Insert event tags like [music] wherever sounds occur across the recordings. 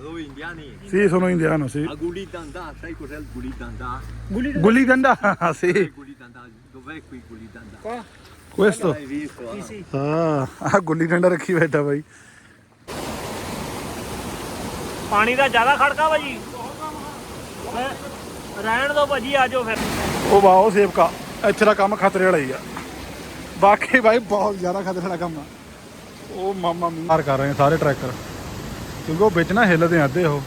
Noi indiani. Sì, sono indiano, sì. A Gulitandà, sai cos'è il Gulitandà? Gulli danda, sì. Dov'è Gulitandà? Dov'è qui Gulitandà? Questo? L'hai visto? eh? ਹਾਂ ਆ ਗੁੱਲੀ ਡੰਡਾ ਰੱਖੀ ਬੈਠਾ ਬਾਈ ਪਾਣੀ ਦਾ ਜ਼ਿਆਦਾ ਖੜਕਾ ਭਾਜੀ ਮੈਂ- ਰਹਿਣ ਦੋ ਭਾਜੀ ਆਜੋ ਫਿਰ ਉਹ ਵਾਹ ਉਹ ਸੇਵਕਾ ਇੱਥੇ ਦਾ ਕੰਮ ਖਤਰੇ ਵਾਲਾ ਹੀ ਆ ਬਾਕੀ ਬਾਈ ਬਹੁਤ ਜ਼ਿਆਦਾ ਖਤਰੇ ਵਾਲਾ ਕੰਮ ਆ ਉਹ ਮਾਮਾ ਮਾਰ ਕਰ ਰਹੇ ਨੇ ਸਾਰੇ ਟਰੈਕਟਰ ਕਿਉਂਕਿ ਉਹ ਵਿੱਚ ਨਾ ਹਿੱਲਦੇ ਆ ਅੱਧੇ ਉਹ।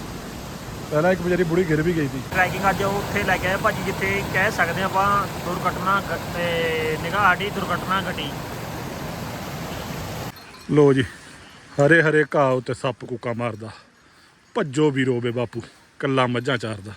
ਪਹਿਲਾਂ ਇੱਕ ਵਿਚਾਰੀ ਬੁੜੀ ਗਿਰ ਵੀ ਗਈ ਸੀ। ਟਰੈਕਿੰਗ ਅੱਜ ਉਹ ਉੱਥੇ ਲੈ ਕੇ ਆਏ ਭਾਜੀ ਜਿੱਥੇ ਕਹਿ ਸਕਦੇ ਆਪਾਂ ਦੁਰਘਟਨਾ ਤੇ ਨਿਗਾਹ ਸਾਡੀ ਦੁਰਘਟਨਾ ਘਟੀ। ਲੋ ਜੀ ਹਰੇ ਹਰੇ ਘਾਹ ਉੱਤੇ ਸੱਪ ਕੁੱਕਾ ਮਾਰਦਾ। ਭੱਜੋ ਵੀ ਰੋਵੇ ਬਾਪੂ ਕੱਲਾ ਮੱਝਾਂ ਚਾਰਦਾ।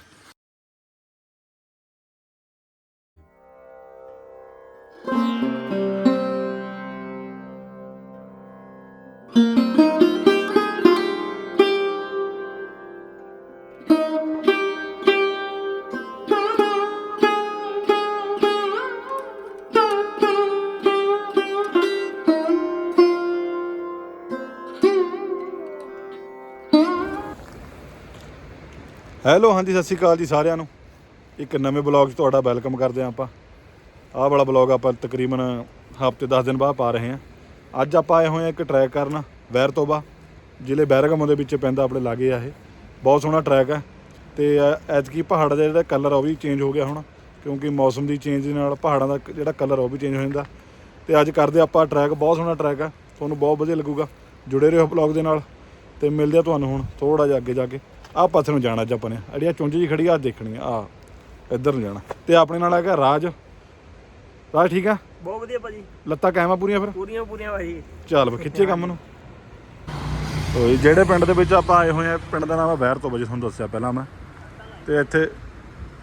ਹੈਲੋ, ਹਾਂਜੀ, ਸਤਿ ਸ਼੍ਰੀ ਅਕਾਲ ਜੀ ਸਾਰਿਆਂ ਨੂੰ। ਇੱਕ ਨਵੇਂ ਬਲੌਗ 'ਚ ਤੁਹਾਡਾ ਵੈਲਕਮ ਕਰਦੇ ਹਾਂ ਆਪਾਂ। ਆਹ ਵਾਲਾ ਬਲੌਗ ਆਪਾਂ ਤਕਰੀਬਨ ਹਫ਼ਤੇ 10 ਦਿਨ ਬਾਅਦ ਪਾ ਰਹੇ ਹਾਂ। ਅੱਜ ਆਪਾਂ ਆਏ ਹੋਏ ਹਾਂ ਇੱਕ ਟਰੈਕ ਕਰਨ, ਵੈਰ ਤੋਬਾ। ਜ਼ਿਲ੍ਹੇ ਬੈਰਗਮ ਦੇ ਵਿੱਚ ਪੈਂਦਾ ਆਪਣੇ ਲਾਗੇ ਆ ਇਹ। ਬਹੁਤ ਸੋਹਣਾ ਟਰੈਕ ਹੈ। ਤੇ ਐਤਕੀ ਪਹਾੜ ਦਾ ਜਿਹੜਾ ਕਲਰ ਆ ਉਹ ਵੀ ਚੇਂਜ ਹੋ ਗਿਆ ਹੁਣ, ਕਿਉਂਕਿ ਮੌਸਮ ਦੀ ਚੇਂਜ ਦੇ ਨਾਲ ਪਹਾੜਾਂ ਦਾ ਜਿਹੜਾ ਕਲਰ ਉਹ ਵੀ ਚੇਂਜ ਹੋ ਜਾਂਦਾ। ਤੇ ਅੱਜ ਕਰਦੇ ਆਪਾਂ ਟਰੈਕ ਬਹੁਤ ਸੋਹਣਾ ਟਰੈਕ ਆ ਤੁਹਾਨੂੰ ਬਹੁਤ ਵਧੀਆ ਲੱਗੂਗਾ। ਜੁੜੇ ਰਹੋ ਬਲੌਗ ਦੇ ਨਾਲ। ਤੇ ਮਿਲਦੇ ਆ ਤੁਹਾਨੂੰ ਹੁਣ ਥੋੜਾ ਜਿਹਾ ਅੱਗੇ ਜਾ ਕੇ। ਆਹ ਪਾਸੇ ਨੂੰ ਜਾਣਾ ਅੱਜ ਆਪਾਂ ਨੇ। ਅੜੀਆ ਚੁੰਝ ਜੀ ਖੜੀ ਆ ਦੇਖਣੀ ਆ। ਇੱਧਰ ਨੂੰ ਜਾਣਾ। ਤੇ ਆਪਣੇ ਨਾਲ ਹੈਗਾ ਰਾਜ। ਰਾਜ ਠੀਕ ਆ? ਬਹੁਤ ਵਧੀਆ ਭਾਜੀ। ਲੱਤਾਂ ਕਾਇਮ ਆ ਪੂਰੀਆਂ ਫਿਰ? ਪੂਰੀਆਂ ਪੂਰੀਆਂ ਭਾਜੀ। ਚੱਲ ਫਿਰ ਖਿੱਚੇ ਕੰਮ ਨੂੰ। ਓਏ ਜਿਹੜੇ ਪਿੰਡ ਦੇ ਵਿੱਚ ਆਪਾਂ ਆਏ ਹੋਏ ਆ ਪਿੰਡ ਦਾ ਨਾਮ ਹੈ ਬਹਿਰ ਤੋਂ ਵਜੇ ਤੁਹਾਨੂੰ ਦੱਸਿਆ ਪਹਿਲਾਂ ਮੈਂ। ਤੇ ਇੱਥੇ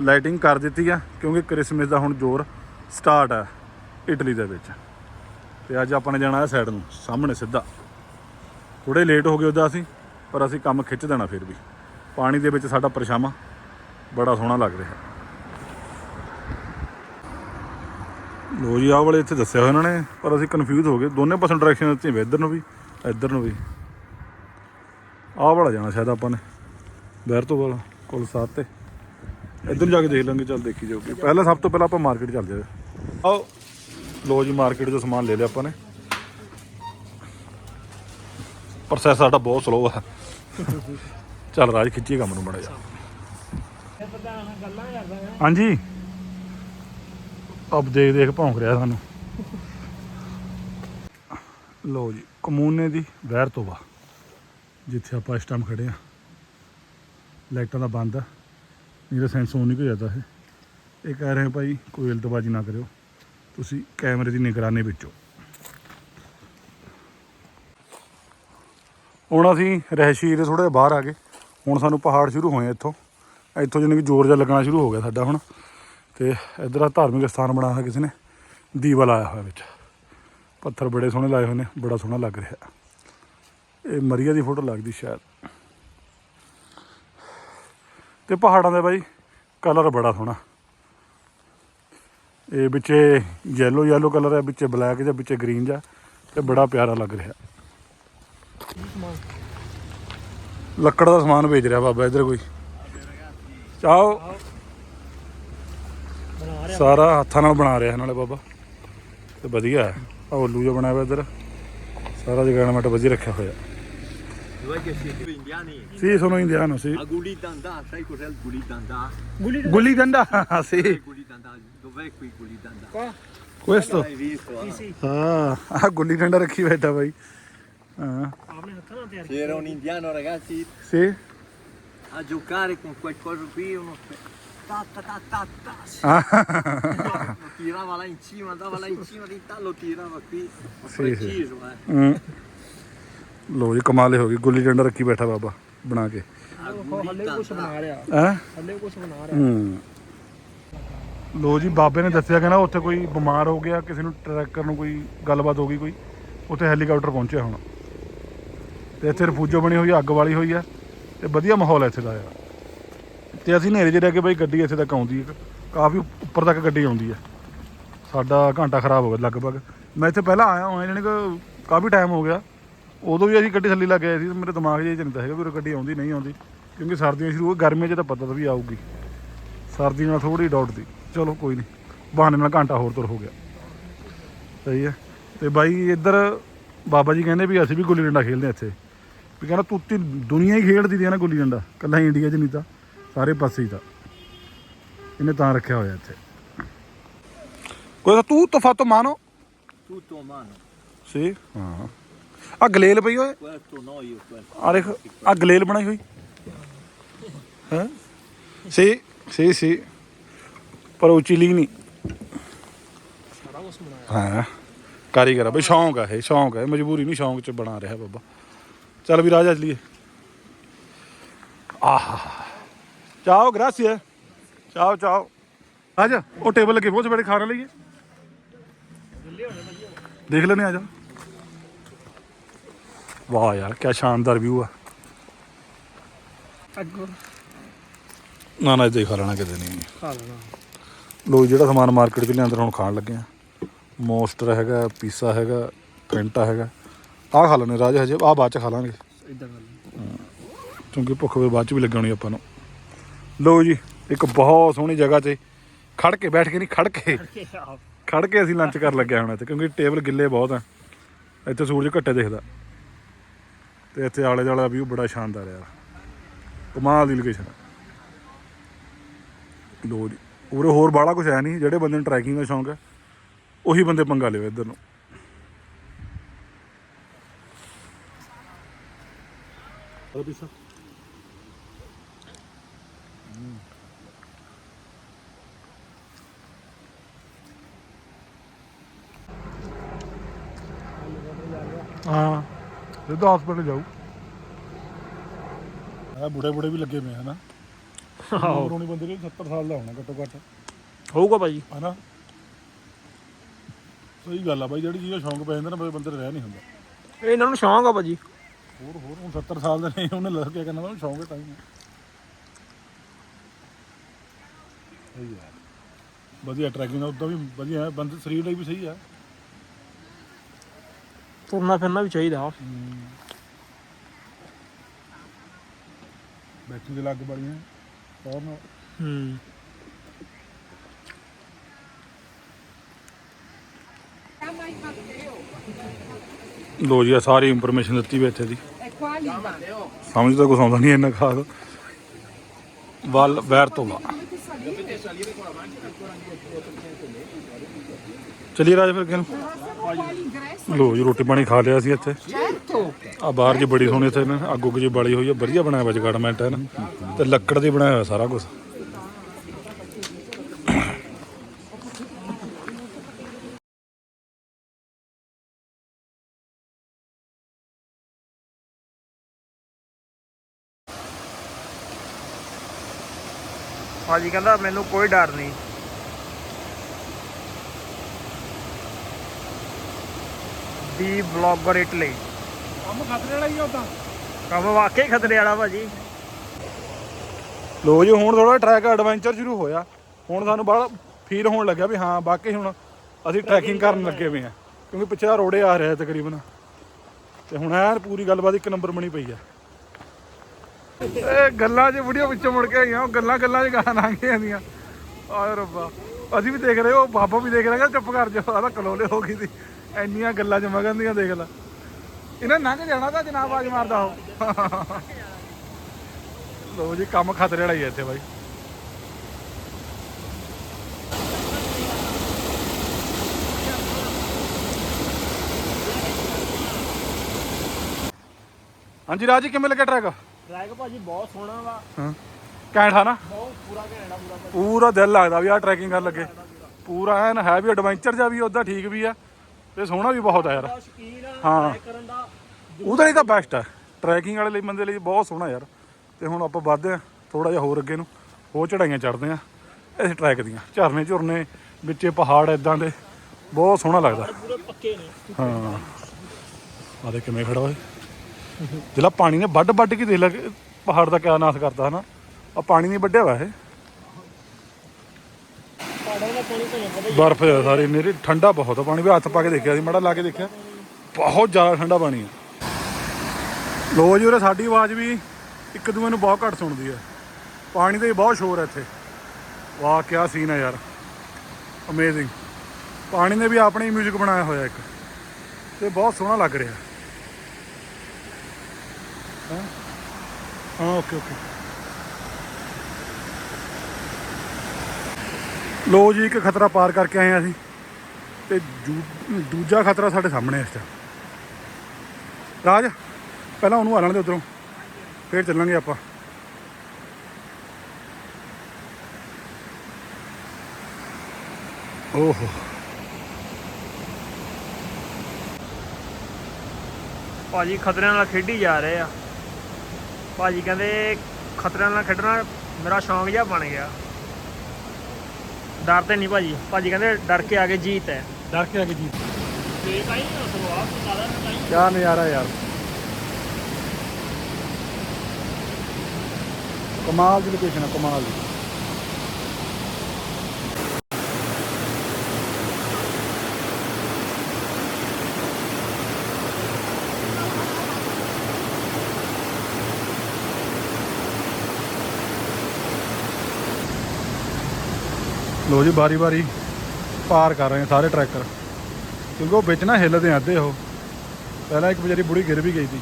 ਲਾਈਟਿੰਗ ਕਰ ਦਿੱਤੀ ਆ ਕਿਉਂਕਿ ਕ੍ਰਿਸਮਸ ਦਾ ਹੁਣ ਜ਼ੋਰ ਸਟਾਰਟ ਹੈ ਇਟਲੀ ਦੇ ਵਿੱਚ। ਤੇ ਅੱਜ ਆਪਾਂ ਨੇ ਜਾਣਾ ਹੈ ਸਾਈਡ ਨੂੰ ਸਾਹਮਣੇ ਸਿੱਧਾ। ਥੋੜੇ ਲੇਟ ਹੋ ਗਏ ਉਹਦਾ ਅਸੀਂ ਪਰ ਅਸੀਂ ਕੰਮ ਖਿੱਚ ਦੇਣਾ ਫਿਰ ਵੀ। ਪਾਣੀ ਦੇ ਵਿੱਚ ਸਾਡਾ ਪਰਛਾਵਾਂ ਬੜਾ ਸੋਹਣਾ ਲੱਗ ਰਿਹਾ। ਲੋ ਜੀ, ਆਹ ਵਾਲੇ ਇੱਥੇ ਦੱਸਿਆ ਹੋਇਆ ਇਹਨਾਂ ਨੇ, ਪਰ ਅਸੀਂ ਕਨਫਿਊਜ਼ ਹੋ ਗਏ। ਦੋਨੇ ਪਾਸੇ ਡਾਇਰੈਕਸ਼ਨ ਦਿੱਤੀ ਇੱਧਰ ਨੂੰ ਵੀ, ਇੱਧਰ ਨੂੰ ਵੀ। ਆਹ ਵਾਲਾ ਜਾਣਾ ਸ਼ਾਇਦ ਆਪਾਂ ਨੇ ਬਹਿਰ ਤੋਂ ਵਾਲਾ ਕੋਲ ਸਾਥ ਤੇ। ਇੱਧਰ ਨੂੰ ਜਾ ਕੇ ਦੇਖ ਲਾਂਗੇ, ਚੱਲ ਦੇਖੀ ਜਾਊਗੀ। ਪਹਿਲਾਂ ਸਭ ਤੋਂ ਪਹਿਲਾਂ ਆਪਾਂ ਮਾਰਕੀਟ ਚੱਲ ਜਾਵੇ ਆਓ। ਲੋ ਜੀ ਮਾਰਕੀਟ ਤੋਂ ਸਮਾਨ ਲੈ ਲਿਆ ਆਪਾਂ ਨੇ। ਪ੍ਰੋਸੈਸ ਸਾਡਾ ਬਹੁਤ ਸਲੋ ਆ। ਚੱਲ ਰਾਜ ਖਿੱਚੀਏ ਕੰਮ ਨੂੰ ਬੜਾ ਜਾ ਹਾਂਜੀ। ਅਬ ਦੇਖ ਦੇਖ ਭੌਂਕ ਰਿਹਾ ਸਾਨੂੰ। ਲੋ ਜੀ, ਕਮੂਨੇ ਦੀ ਵਹਿਰ ਤੋਂ ਵਾ ਜਿੱਥੇ ਆਪਾਂ ਇਸ ਟਾਈਮ ਖੜੇ ਆ ਲਾਈਟਾਂ ਦਾ ਬੰਦ ਆ। ਨਹੀਂ ਤਾਂ ਸੈਂਸ ਹੋਣ ਨਹੀਂ ਕੋਈ ਜਾਂਦਾ ਇਹ। ਇਹ ਕਹਿ ਰਹੇ ਭਾਈ, ਕੋਈ ਇਲਤਬਾਜੀ ਨਾ ਕਰਿਓ। ਤੁਸੀਂ ਕੈਮਰੇ ਦੀ ਨਿਗਰਾਨੀ ਵਿੱਚੋਂ ਹੁਣ ਅਸੀਂ ਰਹਿਸ਼ੀ ਦੇ ਥੋੜੇ ਬਾਹਰ ਆ ਗਏ। ਹੁਣ ਸਾਨੂੰ ਪਹਾੜ ਸ਼ੁਰੂ ਹੋਏ ਇੱਥੋਂ। ਇੱਥੋਂ ਜਾਣੀ ਕਿ ਜ਼ੋਰ ਜਿਹਾ ਲੱਗਣਾ ਸ਼ੁਰੂ ਹੋ ਗਿਆ ਸਾਡਾ ਹੁਣ। ਤੇ ਇਧਰ ਆ ਧਾਰਮਿਕ ਸਥਾਨ ਬਣਾਇਆ ਹੋਇਆ ਕਿਸੇ ਨੇ। ਦੀਵਾ ਲਾਇਆ ਹੋਇਆ ਵਿੱਚ। ਪੱਥਰ ਬੜੇ ਸੋਹਣੇ ਲਾਏ ਹੋਏ ਨੇ, ਬੜਾ ਸੋਹਣਾ ਲੱਗ ਰਿਹਾ। ਇਹ ਮਰੀਆ ਦੀ ਫੋਟੋ ਲੱਗਦੀ ਸ਼ਾਇਦ। ਤੇ ਪਹਾੜਾਂ ਦੇ ਬਾਈ ਕਲਰ ਬੜਾ ਸੋਹਣਾ। ਇਹ ਵਿੱਚ ਯੈਲੋ ਯੈਲੋ ਕਲਰ ਹੈ ਵਿੱਚ ਬਲੈਕ ਜਾਂ ਵਿੱਚ ਗ੍ਰੀਨ ਜਾਂ, ਤੇ ਬੜਾ ਪਿਆਰਾ ਲੱਗ ਰਿਹਾ। ਲੱਕੜ ਦਾ ਸਮਾਨ ਵੇਚ ਰਿਹਾ ਬਾਬਾ ਇੱਧਰ ਕੋਈ ਚਾਓ ਰਿਹਾ ਸਾਰਾ ਹੱਥਾਂ ਨਾਲ ਬਣਾ ਰਿਹਾ ਨਾਲੇ ਬਾਬਾ ਤੇ ਵਧੀਆ ਹੈ ਆਹ ਉੱਲੂ ਜਿਹਾ ਬਣਾਇਆ ਹੋਇਆ ਇੱਧਰ ਸਾਰਾ ਜਗਾਣਮੈਂਟ ਵਧੀਆ ਰੱਖਿਆ ਹੋਇਆ? ਸੀ sono indiano sì A Gulitandà, sai cos'è il Gulitandà? ਗੁੱਲੀ gulli danda sì Dov'è Gulitandà? Dov'è qui Gulitandà? questo L'hai visto? eh? ਸੀ ਹਾਂ ਆਹ ਗੁੱਲੀ ਡੰਡਾ ਰੱਖੀ ਬੈਠਾ ਬਾਈ ਹਾਂ ਤਿਆਰ C'era un indiano ragazzi sì a giocare con quel coso qui, uno spe- ta ta ta ta ta. Lo tirava là in cima, andava là in cima di ta, lo tirava qui. Sì, sì. Preciso, eh. ਹਮ। ਲੋ ਜੀ ਕਮਾਲੇ ਹੋ ਗਈ ਗੁੱਲੀ ਡੰਡਾ ਰੱਖੀ ਬੈਠਾ ਬਾਬਾ ਬਣਾ ਕੇ ਹੱਲੇ. ਕੁਝ ਬਣਾ ਰਿਹਾ ਹੈ ਹੱਲੇ ਕੁਝ ਬਣਾ ਰਿਹਾ ਹੂੰ ਲੋ ਜੀ ਬਾਬੇ ਨੇ ਦੱਸਿਆ ਕਹਿੰਦਾ ਉੱਥੇ ਕੋਈ ਬਿਮਾਰ ਹੋ ਗਿਆ ਕਿਸੇ ਨੂੰ ਟਰੈਕਰ ਨੂੰ ਕੋਈ ਗੱਲਬਾਤ ਹੋ ਗਈ ਕੋਈ ਉੱਥੇ ਹੈਲੀਕਾਪਟਰ ਪਹੁੰਚਿਆ ਹੁਣ ਤੇ ਇੱਥੇ ਰਫੂਜੋ ਬਣੀ ਹੋਈ ਆ, ਅੱਗ ਵਾਲੀ ਹੋਈ ਆ ਤੇ ਵਧੀਆ ਮਾਹੌਲ ਹੈ ਇੱਥੇ ਦਾ ਯਾਰ। ਤੇ ਅਸੀਂ ਹਨੇਰੇ 'ਚ ਰਹਿ ਕੇ ਬਈ ਗੱਡੀ ਇੱਥੇ ਤੱਕ ਆਉਂਦੀ ਹੈ ਕਾਫੀ ਉੱਪਰ ਤੱਕ ਗੱਡੀ ਆਉਂਦੀ ਹੈ ਸਾਡਾ ਘੰਟਾ ਖਰਾਬ ਹੋ ਗਿਆ ਲਗਭਗ। ਮੈਂ ਇੱਥੇ ਪਹਿਲਾਂ ਆਇਆ ਹੋਇਆ ਜਾਣੀ ਕਿ ਕਾਫੀ ਟਾਈਮ ਹੋ ਗਿਆ। ਉਦੋਂ ਵੀ ਅਸੀਂ ਗੱਡੀ ਥੱਲੇ ਲੱਗ ਗਏ ਸੀ ਤੇ ਮੇਰੇ ਦਿਮਾਗ 'ਚ ਇਹ ਚਿੰਤਾ ਹੈਗਾ ਵੀ ਉਹ ਗੱਡੀ ਆਉਂਦੀ ਨਹੀਂ ਆਉਂਦੀ। ਕਿਉਂਕਿ ਸਰਦੀਆਂ ਸ਼ੁਰੂ ਹੋ ਗਈ ਗਰਮੀਆਂ 'ਚ ਤਾਂ ਪਤਾ ਤਾਂ ਵੀ ਆਊਗੀ। ਸਰਦੀ ਨਾਲ ਥੋੜੀ ਡਾਊਟ ਦੀ। ਚਲੋ ਕੋਈ ਨਹੀਂ ਬਹਾਨੇ ਨਾਲ ਘੰਟਾ ਹੋਰ ਤੁਰ ਹੋ ਗਿਆ। ਸਹੀ ਹੈ। ਤੇ ਬਾਈ ਇੱਧਰ ਬਾਬਾ ਜੀ ਕਹਿੰਦੇ ਵੀ ਅਸੀਂ ਵੀ ਗੁੱਲੀ ਡੰਡਾ ਖੇਡਦੇ ਹਾਂ ਇੱਥੇ। ਵੀ ਕਹਿੰਦਾ ਤੂੰ ਤੀ ਦੁਨੀਆ ਹੀ ਖੇਡਦੀ ਦੀ ਹੈ ਨਾ ਗੁੱਲੀ ਡੰਡਾ ਕੱਲਾ ਇੰਡੀਆ 'ਚ ਨਹੀਂ ਤਾਂ ਸਾਰੇ ਪਾਸੇ ਹੀ ਤਾਂ। ਇਹਨੇ ਤਾਂ ਰੱਖਿਆ ਹੋਇਆ ਇੱਥੇ। ਕੋਈ ਤੂੰ ਤਫਾਤੋ ਮਾਨੋ Tutto a mano. ਸੀ? ਹਾਂ। ਆ ਗਲੇਲ ਪਈ ਓਏ। Questo no io, questo. ਆ ਦੇਖ ਆ ਗਲੇਲ ਬਣਾਈ ਹੋਈ। ਹੈ? ਸੀ ਸੀ ਸੀ। ਪਰ ਉਹ ਚੀਲੀ ਨਹੀਂ। ਹਾਂ। ਕਾਰੀਗਰ ਆ। ਬਈ ਸ਼ੌਂਕ ਆ ਇਹ ਸ਼ੌਂਕ ਹੈ ਮਜਬੂਰੀ ਨਹੀਂ ਸ਼ੌਂਕ ਚ ਬਣਾ ਰਿਹਾ ਬਾਬਾ। ਚੱਲ ਵੀ ਰਾਜਾ ਚਲੀਏ। ਆਹਾ। ਚਾਓ ਗ੍ਰਾਸੀਆ। ਚਾਓ ਚਾਓ ਆਜਾ ਉਹ ਟੇਬਲ ਲੱਗੇ ਬਹੁਤ ਬੜੇ ਖਾਣ ਲਈਏ ਦੇਖ ਲੈਨੇ ਆ ਜਾ। ਵਾਹ ਯਾਰ ਕੀ ਸ਼ਾਨਦਾਰ ਵਿਊ ਆ। ਅੱਗੋਂ। ਨਾ ਨਾ ਇੱਦਾਂ ਹੀ ਖਾ ਲੈਣਾ ਕਿਤੇ ਨਹੀਂ। ਖਾ ਲੈਣਾ। ਲੋ ਜਿਹੜਾ ਸਮਾਨ ਮਾਰਕੀਟ 'ਚ ਲਿਆਂਦਾ ਹੁਣ ਖਾਣ ਲੱਗੇ ਆ। ਮੋਸਟਰ ਹੈਗਾ ਪੀਸਾ ਹੈਗਾ ਫੈਂਟਾ ਹੈਗਾ। ਆਹ ਖਾ ਲੈਣੇ ਰਾਜ ਹਜੇ ਆਹ ਬਾਅਦ ਚ ਖਾ ਲਾਂਗੇ। ਇਦਾਂ ਕਰ ਕਿਉਂਕਿ ਭੁੱਖ ਵੀ ਬਾਅਦ ਚ ਵੀ ਲੱਗਣੀ ਆਪਾਂ ਨੂੰ। ਲੋ ਜੀ ਇੱਕ ਬਹੁਤ ਸੋਹਣੀ ਜਗ੍ਹਾ 'ਤੇ ਖੜ ਕੇ ਬੈਠ ਕੇ ਨਹੀਂ ਖੜ ਕੇ। ਖੜ ਕੇ ਅਸੀਂ ਲੰਚ ਕਰਨ ਲੱਗਿਆ ਹੁਣ ਇੱਥੇ ਕਿਉਂਕਿ ਟੇਬਲ ਗਿੱਲੇ ਬਹੁਤ ਆ। ਇੱਥੇ ਸੂਰਜ ਘੱਟੇ ਦਿਖਦਾ। ਤੇ ਇੱਥੇ ਆਲੇ ਦੁਆਲੇ ਦਾ ਵਿਊ ਬੜਾ ਸ਼ਾਨਦਾਰ ਆ। ਕਮਾਲ ਦੀ ਲੋਕੇਸ਼ਨ ਲੋ ਜੀ ਉਰੇ ਹੋਰ ਬਾਹਲਾ ਕੁਝ ਹੈ ਨਹੀਂ ਜਿਹੜੇ ਬੰਦੇ ਨੂੰ ਟਰੈਕਿੰਗ ਦਾ ਸ਼ੌਂਕ ਹੈ ਉਹੀ ਬੰਦੇ ਪੰਗਾ ਲਿਓ ਇੱਧਰ ਨੂੰ। ਹਾਂ ਸਿੱਧਾ ਹਸਪੀਟਲ ਜਾਊ। ਆ ਬੁੜੇ ਬੁੜੇ ਵੀ ਲੱਗੇ ਪਏ ਹਨਾ? ਆਹੋ। ਰੋਣੀ ਬੰਦੇ ਦੇ 70 ਸਾਲ ਦਾ ਹੋਣਾ ਘੱਟੋ ਘੱਟ। ਹੋਊਗਾ ਭਾਜੀ। ਹਨਾ? ਸਹੀ ਗੱਲ ਆ ਬਾਈ ਜਿਹੜੀ ਚੀਜ਼ ਦਾ ਸ਼ੌਂਕ ਪੈ ਜਾਂਦਾ ਨਾ ਬੰਦੇ ਦਾ ਰਹਿ ਨਹੀਂ ਹੁੰਦਾ। ਇਹ ਇਹਨਾਂ ਨੂੰ ਸ਼ੌਂਕ ਆ ਭਾਜੀ। ਹੋਰ ਹੋਰ ਹੁਣ 70 ਸਾਲ ਦੇ ਨਹੀਂ ਉਹਨੇ ਲੱਗ ਕੇ ਕਰਨਾ ਉਹਨੂੰ ਸ਼ੌਂਕ ਹੈ ਟਾਈਮ ਹੈ ਵਧੀਆ ਟਰੈਕਿੰਗ ਉਦਾਂ ਵੀ ਵਧੀਆ ਹੈ ਬੰਦੇ ਸਰੀਰ ਲਈ ਵੀ ਸਹੀ ਹੈ। ਤੁਰਨਾ ਫਿਰਨਾ ਵੀ ਚਾਹੀਦਾ। ਬੈਠੀ ਦੇ ਲੱਗ ਬੜੀਆਂ ਹੋਰ ਨਾ ਹੂੰ। ਲੋ ਜੀ ਆ ਸਾਰੀ ਇਨਫੋਰਮੇਸ਼ਨ ਦਿੱਤੀ ਵੀ ਇੱਥੇ ਦੀ। ਸਮਝ ਤਾਂ ਕੁਛ ਆਉਂਦਾ ਨਹੀਂ ਇੰਨਾ ਖਾਦ ਵੱਲ, ਵੈਰ ਤੋਂ ਵਾ ਚਲਿਏ ਰਾਜ ਫਿਰ ਕਿਨ Quali ingresso? ਲੋ ਜੀ, ਰੋਟੀ ਪਾਣੀ ਖਾ ਲਿਆ ਸੀ ਇੱਥੇ। Certo! ਆ ਬਾਹਰ ਜੀ ਬੜੀ ਸੋਹਣੀ ਇੱਥੇ ਨਾ, ਅੱਗ ਉੱਗ ਜੀ ਬਾਲੀ ਹੋਈ ਆ, ਵਧੀਆ ਬਣਾਇਆ ਵਾ ਜਗਾੜਮੈਂਟ ਹੈ ਨਾ। ਤੇ ਲੱਕੜ ਦੀ ਬਣਾਇਆ ਹੋਇਆ ਸਾਰਾ ਕੁਝ ਭਾਜੀ ਕਹਿੰਦਾ ਮੈਨੂੰ ਕੋਈ ਡਰ ਨਹੀਂ। The blogger Italy. ਕੰਮ ਖਤਰੇ ਵਾਲਾ ਹੀ ਆ ਉਦਾਂ। ਕੰਮ ਵਾਕਈ ਖਤਰੇ ਵਾਲਾ ਭਾਜੀ। ਲੋ ਜੀ ਹੁਣ ਥੋੜਾ ਟਰੈਕ ਐਡਵੈਂਚਰ ਸ਼ੁਰੂ ਹੋਇਆ। ਹੁਣ ਸਾਨੂੰ ਬੜਾ ਫੀਲ ਹੋਣ ਲੱਗਿਆ ਵੀ ਹਾਂ ਵਾਕਈ ਹੁਣ ਅਸੀਂ ਟਰੈਕਿੰਗ ਕਰਨ ਲੱਗੇ ਹੋਏ ਆ ਕਿਉਂਕਿ ਪਿੱਛੇ ਆ ਰੋੜੇ ਆ ਰਿਹਾ ਤਕਰੀਬਨ। ਤੇ ਹੁਣ ਐਨ ਪੂਰੀ ਗੱਲਬਾਤ ਇੱਕ ਨੰਬਰ ਬਣੀ ਪਈ ਆ। ਇਹ ਗੱਲਾਂ 'ਚ ਵੀਡੀਓ ਵਿੱਚੋਂ ਮੁੜ ਕੇ ਆਈਆਂ, ਉਹ ਗੱਲਾਂ ਗੱਲਾਂ 'ਚ ਗਾਣਾ ਲੰਘ ਜਾਂਦੀਆਂ ਆਏ ਰੱਬਾ। ਅਸੀਂ ਵੀ ਦੇਖ ਰਹੇ ਉਹ ਬਾਬਾ ਵੀ ਦੇਖ ਰਿਹਾ ਚੁੱਪ ਕਰ ਜਾ ਆਦਾ ਕਲੋਲੇ ਹੋ ਗਈ ਸੀ। ਇੰਨੀਆਂ ਗੱਲਾਂ 'ਚ ਮਗਨ ਦੀਆਂ, ਦੇਖ ਲੈ। ਇਹਨਾਂ ਲੰਘ ਜਾਣਾ ਤਾਂ ਜਨਾਬ ਆਵਾਜ਼ ਮਾਰਦਾ ਉਹ। ਲੋ ਜੀ, ਕੰਮ ਖਤਰੇ ਵਾਲਾ ਹੀ ਹੈ ਇੱਥੇ ਬਾਈ। ਹਾਂਜੀ ਰਾਜ ਕਿਵੇਂ ਲੱਗਿਆ ਟਰੈਕ ਟਰੈਕ ਭਾਜੀ ਬਹੁਤ ਸੋਹਣਾ ਵਾ। ਹਾਂ। ਕੈਂਟ ਆ ਨਾ? ਬਹੁਤ ਪੂਰਾ ਘੈਂਟਾ ਪੂਰਾ ਪੂਰਾ ਦਿਲ ਲੱਗਦਾ ਵੀ ਆ ਟਰੈਕਿੰਗ ਕਰਨ ਲੱਗੇ। ਪੂਰਾ ਐਨ ਹੈ ਵੀ ਐਡਵੈਂਚਰ ਜਿਹਾ ਵੀ ਉਦਾਂ ਠੀਕ ਵੀ ਆ। ਤੇ ਸੋਹਣਾ ਵੀ ਬਹੁਤ ਆ ਯਾਰ। ਸ਼ਕੀਨ ਹਾਂ। ਟਰੈਕ ਕਰਨ ਦਾ। ਉਹਦੇ ਲਈ ਤਾਂ ਬੈਸਟ ਹੈ ਟਰੈਕਿੰਗ ਵਾਲੇ ਲਈ ਬੰਦੇ ਲਈ ਬਹੁਤ ਸੋਹਣਾ ਯਾਰ। ਤੇ ਹੁਣ ਆਪਾਂ ਵੱਧਦੇ ਆ ਥੋੜਾ ਜਿਹਾ ਹੋਰ ਅੱਗੇ ਨੂੰ। ਹੋਰ ਚੜਾਈਆਂ ਚੜਦੇ ਆ ਇਸ ਟਰੈਕ ਦੀਆਂ। ਝਰਨੇ ਝੁਰਨੇ ਵਿੱਚੇ ਪਹਾੜ ਇਦਾਂ ਦੇ। ਬਹੁਤ ਸੋਹਣਾ ਲੱਗਦਾ। ਪੂਰੇ ਪੱਕੇ ਨੇ। ਹਾਂ। ਆ ਦੇ ਕਿਵੇਂ ਖੜਾ ਓਏ। ਜਿਹੜਾ ਪਾਣੀ ਨੇ ਵੱਡ ਵੱਡ ਕੇ ਦੇ ਲੱਗ ਪਹਾੜ ਦਾ ਕਿਆ ਨਾਸ ਕਰਦਾ ਹਨਾ। ਆ ਪਾਣੀ ਨਹੀਂ ਵੱਢਿਆ ਵਾ ਇਹ। ਬਰਫ਼ ਹੈ ਸਾਰੀ ਨੇਰੀ ਠੰਡਾ ਬਹੁਤ ਆ ਪਾਣੀ। ਵੀ ਹੱਥ ਪਾ ਕੇ ਦੇਖਿਆ ਸੀ, ਮੜਾ ਲਾ ਕੇ ਦੇਖਿਆ। ਬਹੁਤ ਜ਼ਿਆਦਾ ਠੰਡਾ ਪਾਣੀ ਹੈ ਲੋ ਜੀ ਉਰੇ ਸਾਡੀ ਆਵਾਜ਼ ਵੀ ਇੱਕ ਦੂਏ ਨੂੰ ਬਹੁਤ ਘੱਟ ਸੁਣਦੀ ਹੈ ਪਾਣੀ ਦਾ ਵੀ ਬਹੁਤ ਸ਼ੋਰ ਹੈ ਇੱਥੇ। ਵਾਹ ਕੀ ਸੀਨ ਹੈ ਯਾਰ। ਅਮੇਜ਼ਿੰਗ ਪਾਣੀ ਨੇ ਵੀ ਆਪਣੀ ਮਿਊਜ਼ਿਕ ਬਣਾਇਆ ਹੋਇਆ ਇੱਕ। ਤੇ ਬਹੁਤ ਸੋਹਣਾ ਲੱਗ ਰਿਹਾ। ਹਾਂ। ਓਕੇ ਓਕੇ ਲੋ ਜੀ, ਇੱਕ ਖਤਰਾ ਪਾਰ ਕਰਕੇ ਆਏ ਹਾਂ ਅਸੀਂ। ਤੇ ਜੂ- ਦੂਜਾ ਖਤਰਾ ਸਾਡੇ ਸਾਹਮਣੇ ਹੈ ਇਸ ਟਾਈਮ ਰਾਜ, ਪਹਿਲਾਂ ਉਹਨੂੰ ਆ ਲੈਣ ਦੇ ਉਧਰੋਂ। ਫੇਰ ਚੱਲਾਂਗੇ ਆਪਾਂ। ਓਹੋ। ਭਾਜੀ, ਖਤਰਿਆਂ ਨਾਲ ਖੇਡੀ ਜਾ ਰਹੇ ਆ। ਭਾਜੀ ਕਹਿੰਦੇ ਖਤਰਿਆਂ ਨਾਲ ਖੇਡਣਾ ਮੇਰਾ ਸ਼ੌਂਕ ਜਿਹਾ ਬਣ ਗਿਆ। ਡਰ ਤੇ ਨਹੀਂ ਭਾਜੀ। ਭਾਜੀ ਕਹਿੰਦੇ ਡਰ ਕੇ ਆਗੇ ਜੀਤ ਹੈ। ਡਰ ਕੇ ਆ ਕੇ ਤੋਂ ਜ਼ਿਆਦਾ ਨਹੀਂ ਕਿਆ ਨਜ਼ਾਰਾ ਯਾਰ। ਕਮਾਲ ਦੀ ਲੋਕੇਸ਼ਨ ਹੈ ਕਮਾਲ ਦੀ। ਲੋ ਜੀ ਬਾਰੀ ਬਾਰੀ ਪਾਰ ਕਰ ਰਹੇ ਸਾਰੇ ਟਰੈਕਟਰ ਕਿਉਂਕਿ ਉਹ ਵਿੱਚ ਨਾ ਹਿੱਲਦੇ ਆ ਉਹ। ਪਹਿਲਾਂ ਇੱਕ ਵਿਚਾਰੀ ਬੁੜੀ ਗਿਰ ਵੀ ਗਈ ਸੀ।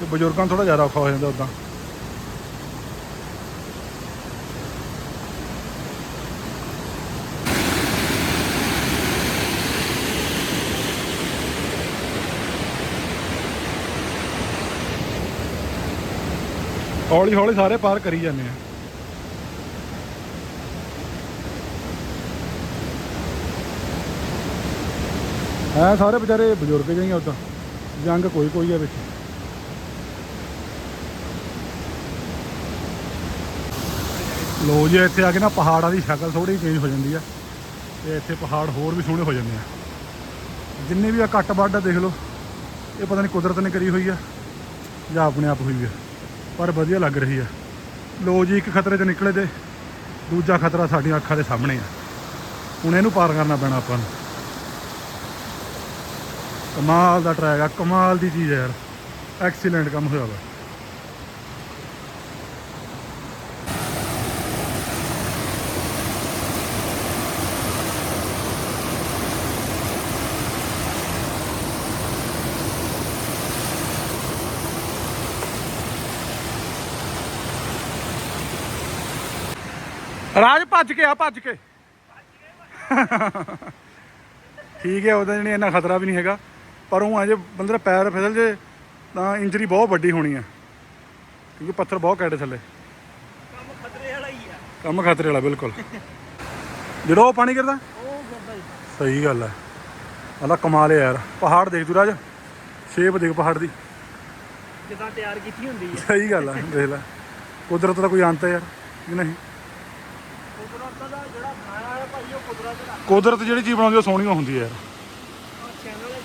ਤੇ ਬਜ਼ੁਰਗਾਂ ਨੂੰ ਥੋੜਾ ਜ਼ਿਆਦਾ ਔਖਾ ਹੋ ਜਾਂਦਾ ਉਦਾਂ। ਹੌਲੀ ਹੌਲੀ ਸਾਰੇ ਪਾਰ ਕਰੀ ਜਾਂਦੇ ਆ। ਹੈ ਸਾਰੇ ਵਿਚਾਰੇ ਬਜ਼ੁਰਗ ਜਿਹੇ ਹੀ ਉਦਾਂ। ਜੰਗ ਕੋਈ ਕੋਈ ਆ ਵਿੱਚ। ਲੋ ਜੀ, ਇੱਥੇ ਆ ਕੇ ਨਾ ਪਹਾੜਾਂ ਦੀ ਸ਼ਕਲ ਥੋੜੀ ਚੇਂਜ ਹੋ ਜਾਂਦੀ ਆ। ਤੇ ਇੱਥੇ ਪਹਾੜ ਹੋਰ ਵੀ ਸੋਹਣੇ ਹੋ ਜਾਂਦੇ ਆ। ਜਿੰਨੇ ਵੀ ਆ ਕੱਟ ਵੱਢ ਆ, ਦੇਖ ਲਓ। ਇਹ ਪਤਾ ਨਹੀਂ ਕੁਦਰਤ ਨੇ ਕਰੀ ਹੋਈ ਆ ਜਾਂ ਆਪਣੇ ਆਪ ਹੋਈ ਆ। ਪਰ ਵਧੀਆ ਲੱਗ ਰਹੀ ਆ। ਲੋ ਜੀ, ਇੱਕ ਖਤਰੇ 'ਚ ਨਿਕਲੇ ਤੇ ਦੂਜਾ ਖਤਰਾ ਸਾਡੀਆਂ ਅੱਖਾਂ ਦੇ ਸਾਹਮਣੇ ਆ। ਹੁਣ ਇਹਨੂੰ ਪਾਰ ਕਰਨਾ ਪੈਣਾ ਆਪਾਂ ਨੂੰ। ਕਮਾਲ ਦਾ ਟਰੈਕ ਆ, ਕਮਾਲ ਦੀ ਚੀਜ਼ ਹੈ ਯਾਰ। ਐਕਸੀਲੈਂਟ ਕੰਮ ਹੋਇਆ ਵਾ। ਰਾਜ ਭੱਜ ਕੇ ਆ, ਭੱਜ ਕੇ। [laughs] ਠੀਕ ਹੈ, ਉਹਦਾ ਜਿਹੜੀ ਇੰਨਾ ਖਤਰਾ ਵੀ ਨਹੀਂ ਹੈਗਾ। ਪਰ ਉਹ ਅਜੇ ਬੰਦੇ ਦਾ ਪੈਰ ਫਿਸਲ ਜੇ ਤਾਂ ਇੰਜਰੀ ਬਹੁਤ ਵੱਡੀ ਹੋਣੀ ਆ। ਕਿਉਂਕਿ ਪੱਥਰ ਬਹੁਤ ਕੈੜੇ ਥੱਲੇ। ਕੰਮ ਖਤਰੇ ਵਾਲਾ ਹੀ ਆ। ਕੰਮ ਖਤਰੇ ਵਾਲਾ ਬਿਲਕੁਲ। ਜਿਹੜਾ ਉਹ ਪਾਣੀ ਗਿਰਦਾ? ਉਹ ਕਰਦਾ ਹੀ ਸਹੀ ਗੱਲ ਹੈ ਆਲਾ ਕਮਾਲ ਹੈ ਯਾਰ। ਪਹਾੜ ਦੇਖ ਤੂੰ ਰਾਜ। ਸ਼ੇਪ ਦੇਖ ਪਹਾੜ ਦੀ। ਜਿੱਦਾਂ ਤਿਆਰ ਕੀਤੀ ਹੁੰਦੀ ਹੈ ਸਹੀ ਗੱਲ ਹੈ ਦੇਖ ਲੈ। ਕੁਦਰਤ ਦਾ ਕੋਈ ਅੰਤ ਹੈ ਯਾਰ ਕਿ ਨਹੀਂ? ਕੁਦਰਤ ਦਾ ਜਿਹੜਾ ਖਾਣਾ ਹੈ ਭਾਈ ਉਹ ਕੁਦਰਤ ਦਾ। ਕੁਦਰਤ ਜਿਹੜੀ ਚੀਜ਼ ਬਣਾਉਂਦੀ ਉਹ ਸੋਹਣੀ ਹੁੰਦੀ ਹੈ ਯਾਰ ਚੈਨਲ ਹੈ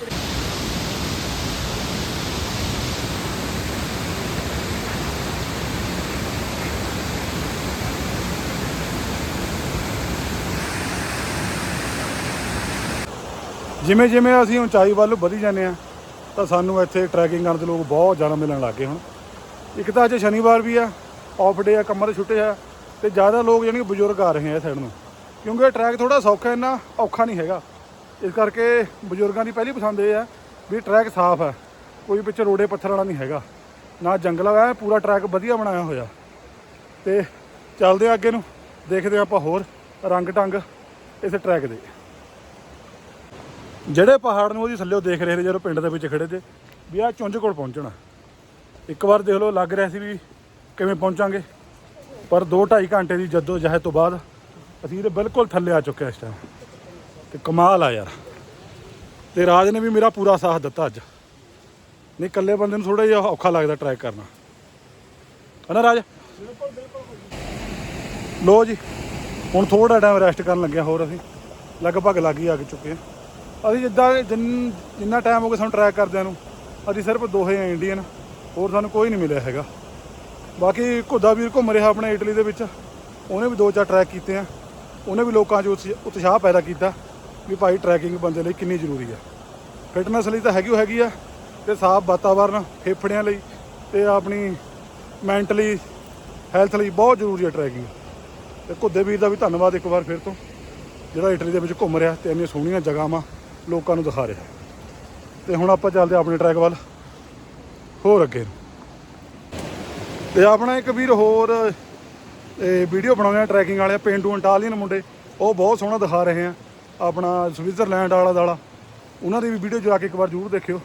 ਜਿਵੇਂ ਜਿਵੇਂ ਅਸੀਂ ਉਚਾਈ ਵੱਲ ਵਧੀ ਜਾਂਦੇ ਆ ਤਾਂ ਸਾਨੂੰ ਇੱਥੇ ਟਰੈਕਿੰਗ ਕਰਨ ਦੇ ਲੋਕ ਬਹੁਤ ਜ਼ਿਆਦਾ ਮਿਲਣ ਲੱਗ ਗਏ ਹੁਣ। ਇੱਕ ਤਾਂ ਅੱਜ ਸ਼ਨੀਵਾਰ ਵੀ ਆ ਆਫ ਡੇ ਆ, ਕੰਮਾਂ ਤੇ ਛੁੱਟੇ ਆ, ਤੇ ਜ਼ਿਆਦਾ ਲੋਕ ਯਾਨੀ ਬਜ਼ੁਰਗ ਆ ਰਹੇ ਆ ਇਸ ਸਾਈਡ ਨੂੰ। ਕਿਉਂਕਿ ਇਹ ਟਰੈਕ ਥੋੜਾ ਸੌਖਾ ਇੰਨਾ ਔਖਾ ਨਹੀਂ ਹੈਗਾ। ਇਸ ਕਰਕੇ ਬਜ਼ੁਰਗਾਂ ਦੀ ਪਹਿਲੀ ਪਸੰਦ ਇਹ ਆ ਵੀ ਟਰੈਕ ਸਾਫ਼ ਹੈ ਕੋਈ ਵਿੱਚ ਰੋੜੇ ਪੱਥਰ ਵਾਲਾ ਨਹੀਂ ਹੈਗਾ। ਨਾ ਜੰਗਲ ਹੈ ਪੂਰਾ ਟਰੈਕ ਵਧੀਆ ਬਣਾਇਆ ਹੋਇਆ। ਤੇ ਚੱਲਦੇ ਆ ਅੱਗੇ ਨੂੰ, ਦੇਖਦੇ ਆ ਆਪਾਂ ਹੋਰ ਰੰਗ ਟੰਗ ਇਸ ਟਰੈਕ ਦੇ। ਜਿਹੜੇ ਪਹਾੜ ਨੂੰ ਉਹਦੀ ਥੱਲੇ ਦੇਖ ਰਹੇ ਨੇ ਜਦੋਂ ਪਿੰਡ ਦੇ ਵਿੱਚ ਖੜੇ ਤੇ, ਵੀ ਆ ਚੁੰਝ ਕੋਲ ਪਹੁੰਚਣਾ। ਇੱਕ ਵਾਰ ਦੇਖ ਲਓ, ਲੱਗ ਰਿਹਾ ਸੀ ਵੀ ਕਿਵੇਂ ਪਹੁੰਚਾਂਗੇ। ਪਰ 2.5 ਘੰਟੇ ਦੀ ਜੱਦੋ ਜਹਿਦ ਤੋਂ ਬਾਅਦ ਅਸੀਂ ਇਹਦੇ ਬਿਲਕੁਲ ਥੱਲੇ ਆ ਚੁੱਕੇ ਇਸ ਟਾਈਮ ਤੇ ਕਮਾਲ ਆ ਯਾਰ। ਤੇ ਰਾਜ ਨੇ ਵੀ ਮੇਰਾ ਪੂਰਾ ਸਾਥ ਦਿੱਤਾ ਅੱਜ। ਨਹੀਂ, ਇਕੱਲੇ ਬੰਦੇ ਨੂੰ ਥੋੜਾ ਜਿਹਾ ਔਖਾ ਲੱਗਦਾ ਟਰੈਕ ਕਰਨਾ। ਹਨਾ ਰਾਜ? ਲੋ ਜੀ, ਹੁਣ ਥੋੜਾ ਟਾਈਮ ਰੈਸਟ ਕਰਨ ਲੱਗਿਆ ਹੋਰ ਅਸੀਂ। ਲਗਭਗ ਲੱਗ ਹੀ ਆ ਚੁੱਕੇ ਹਾਂ। ਅਸੀਂ ਜਿੱਦਾਂ ਜਿੰਨ- ਜਿੰਨਾ ਟਾਈਮ ਹੋ ਗਿਆ ਸਾਨੂੰ ਟਰੈਕ ਕਰਦਿਆਂ ਨੂੰ, ਅਸੀਂ ਸਿਰਫ ਦੋਹੇ ਆ ਇੰਡੀਅਨ ਹੋਰ ਸਾਨੂੰ ਕੋਈ ਨਹੀਂ ਮਿਲਿਆ ਹੈਗਾ। ਬਾਕੀ ਘੁੱਦਾ ਵੀਰ ਘੁੰਮ ਰਿਹਾ ਆਪਣੇ ਇਟਲੀ ਦੇ ਵਿੱਚ, ਉਹਨੇ ਵੀ ਦੋ ਚਾਰ ਟਰੈਕ ਕੀਤੇ ਆ। ਉਹਨੇ ਵੀ ਲੋਕਾਂ 'ਚ ਉਤਸ਼ਾ- ਉਤਸ਼ਾਹ ਪੈਦਾ ਕੀਤਾ ਵੀ ਭਾਈ ਟਰੈਕਿੰਗ ਬੰਦੇ ਲਈ ਕਿੰਨੀ ਜ਼ਰੂਰੀ ਆ। ਫਿਟਨੈਸ ਲਈ ਤਾਂ ਹੈਗੀ ਓ ਹੈਗੀ ਆ, ਤੇ ਸਾਫ਼ ਵਾਤਾਵਰਨ, ਫੇਫੜਿਆਂ ਲਈ ਤੇ ਆਪਣੀ ਮੈਂਟਲੀ ਹੈਲਥ ਲਈ ਬਹੁਤ ਜ਼ਰੂਰੀ ਹੈ ਟਰੈਕਿੰਗ ਤੇ ਘੁੱਦੇ ਵੀਰ ਦਾ ਵੀ ਧੰਨਵਾਦ ਇੱਕ ਵਾਰ ਫਿਰ ਤੋਂ, ਜਿਹੜਾ ਇਟਲੀ ਦੇ ਵਿੱਚ ਘੁੰਮ ਰਿਹਾ ਤੇ ਇੰਨੀਆਂ ਸੋਹਣੀਆਂ ਜਗ੍ਹਾਵਾਂ ਲੋਕਾਂ ਨੂੰ ਦਿਖਾ ਰਿਹਾ ਤੇ ਹੁਣ ਆਪਾਂ ਚੱਲਦੇ ਹਾਂ ਆਪਣੇ ਟਰੈਕ ਵੱਲ। ਹੋਰ ਅੱਗੇ ਤੇ ਆਪਣਾ ਇੱਕ ਵੀਰ ਹੋਰ ਵੀਡੀਓ ਬਣਾਉਂਦੇ ਆ ਟਰੈਕਿੰਗ ਵਾਲੇ ਪਿੰਡੂ ਅੰਟਾਲੀਅਨ ਮੁੰਡੇ। ਉਹ ਬਹੁਤ ਸੋਹਣਾ ਦਿਖਾ ਰਹੇ ਆ। ਆਪਣਾ ਸਵਿਟਜ਼ਰਲੈਂਡ ਵਾਲਾ ਦਾਲਾ। ਉਹਨਾਂ ਦੀ ਵੀ ਵੀਡੀਓ ਜਾ ਕੇ ਇੱਕ ਵਾਰ ਜ਼ਰੂਰ ਦੇਖਿਓ।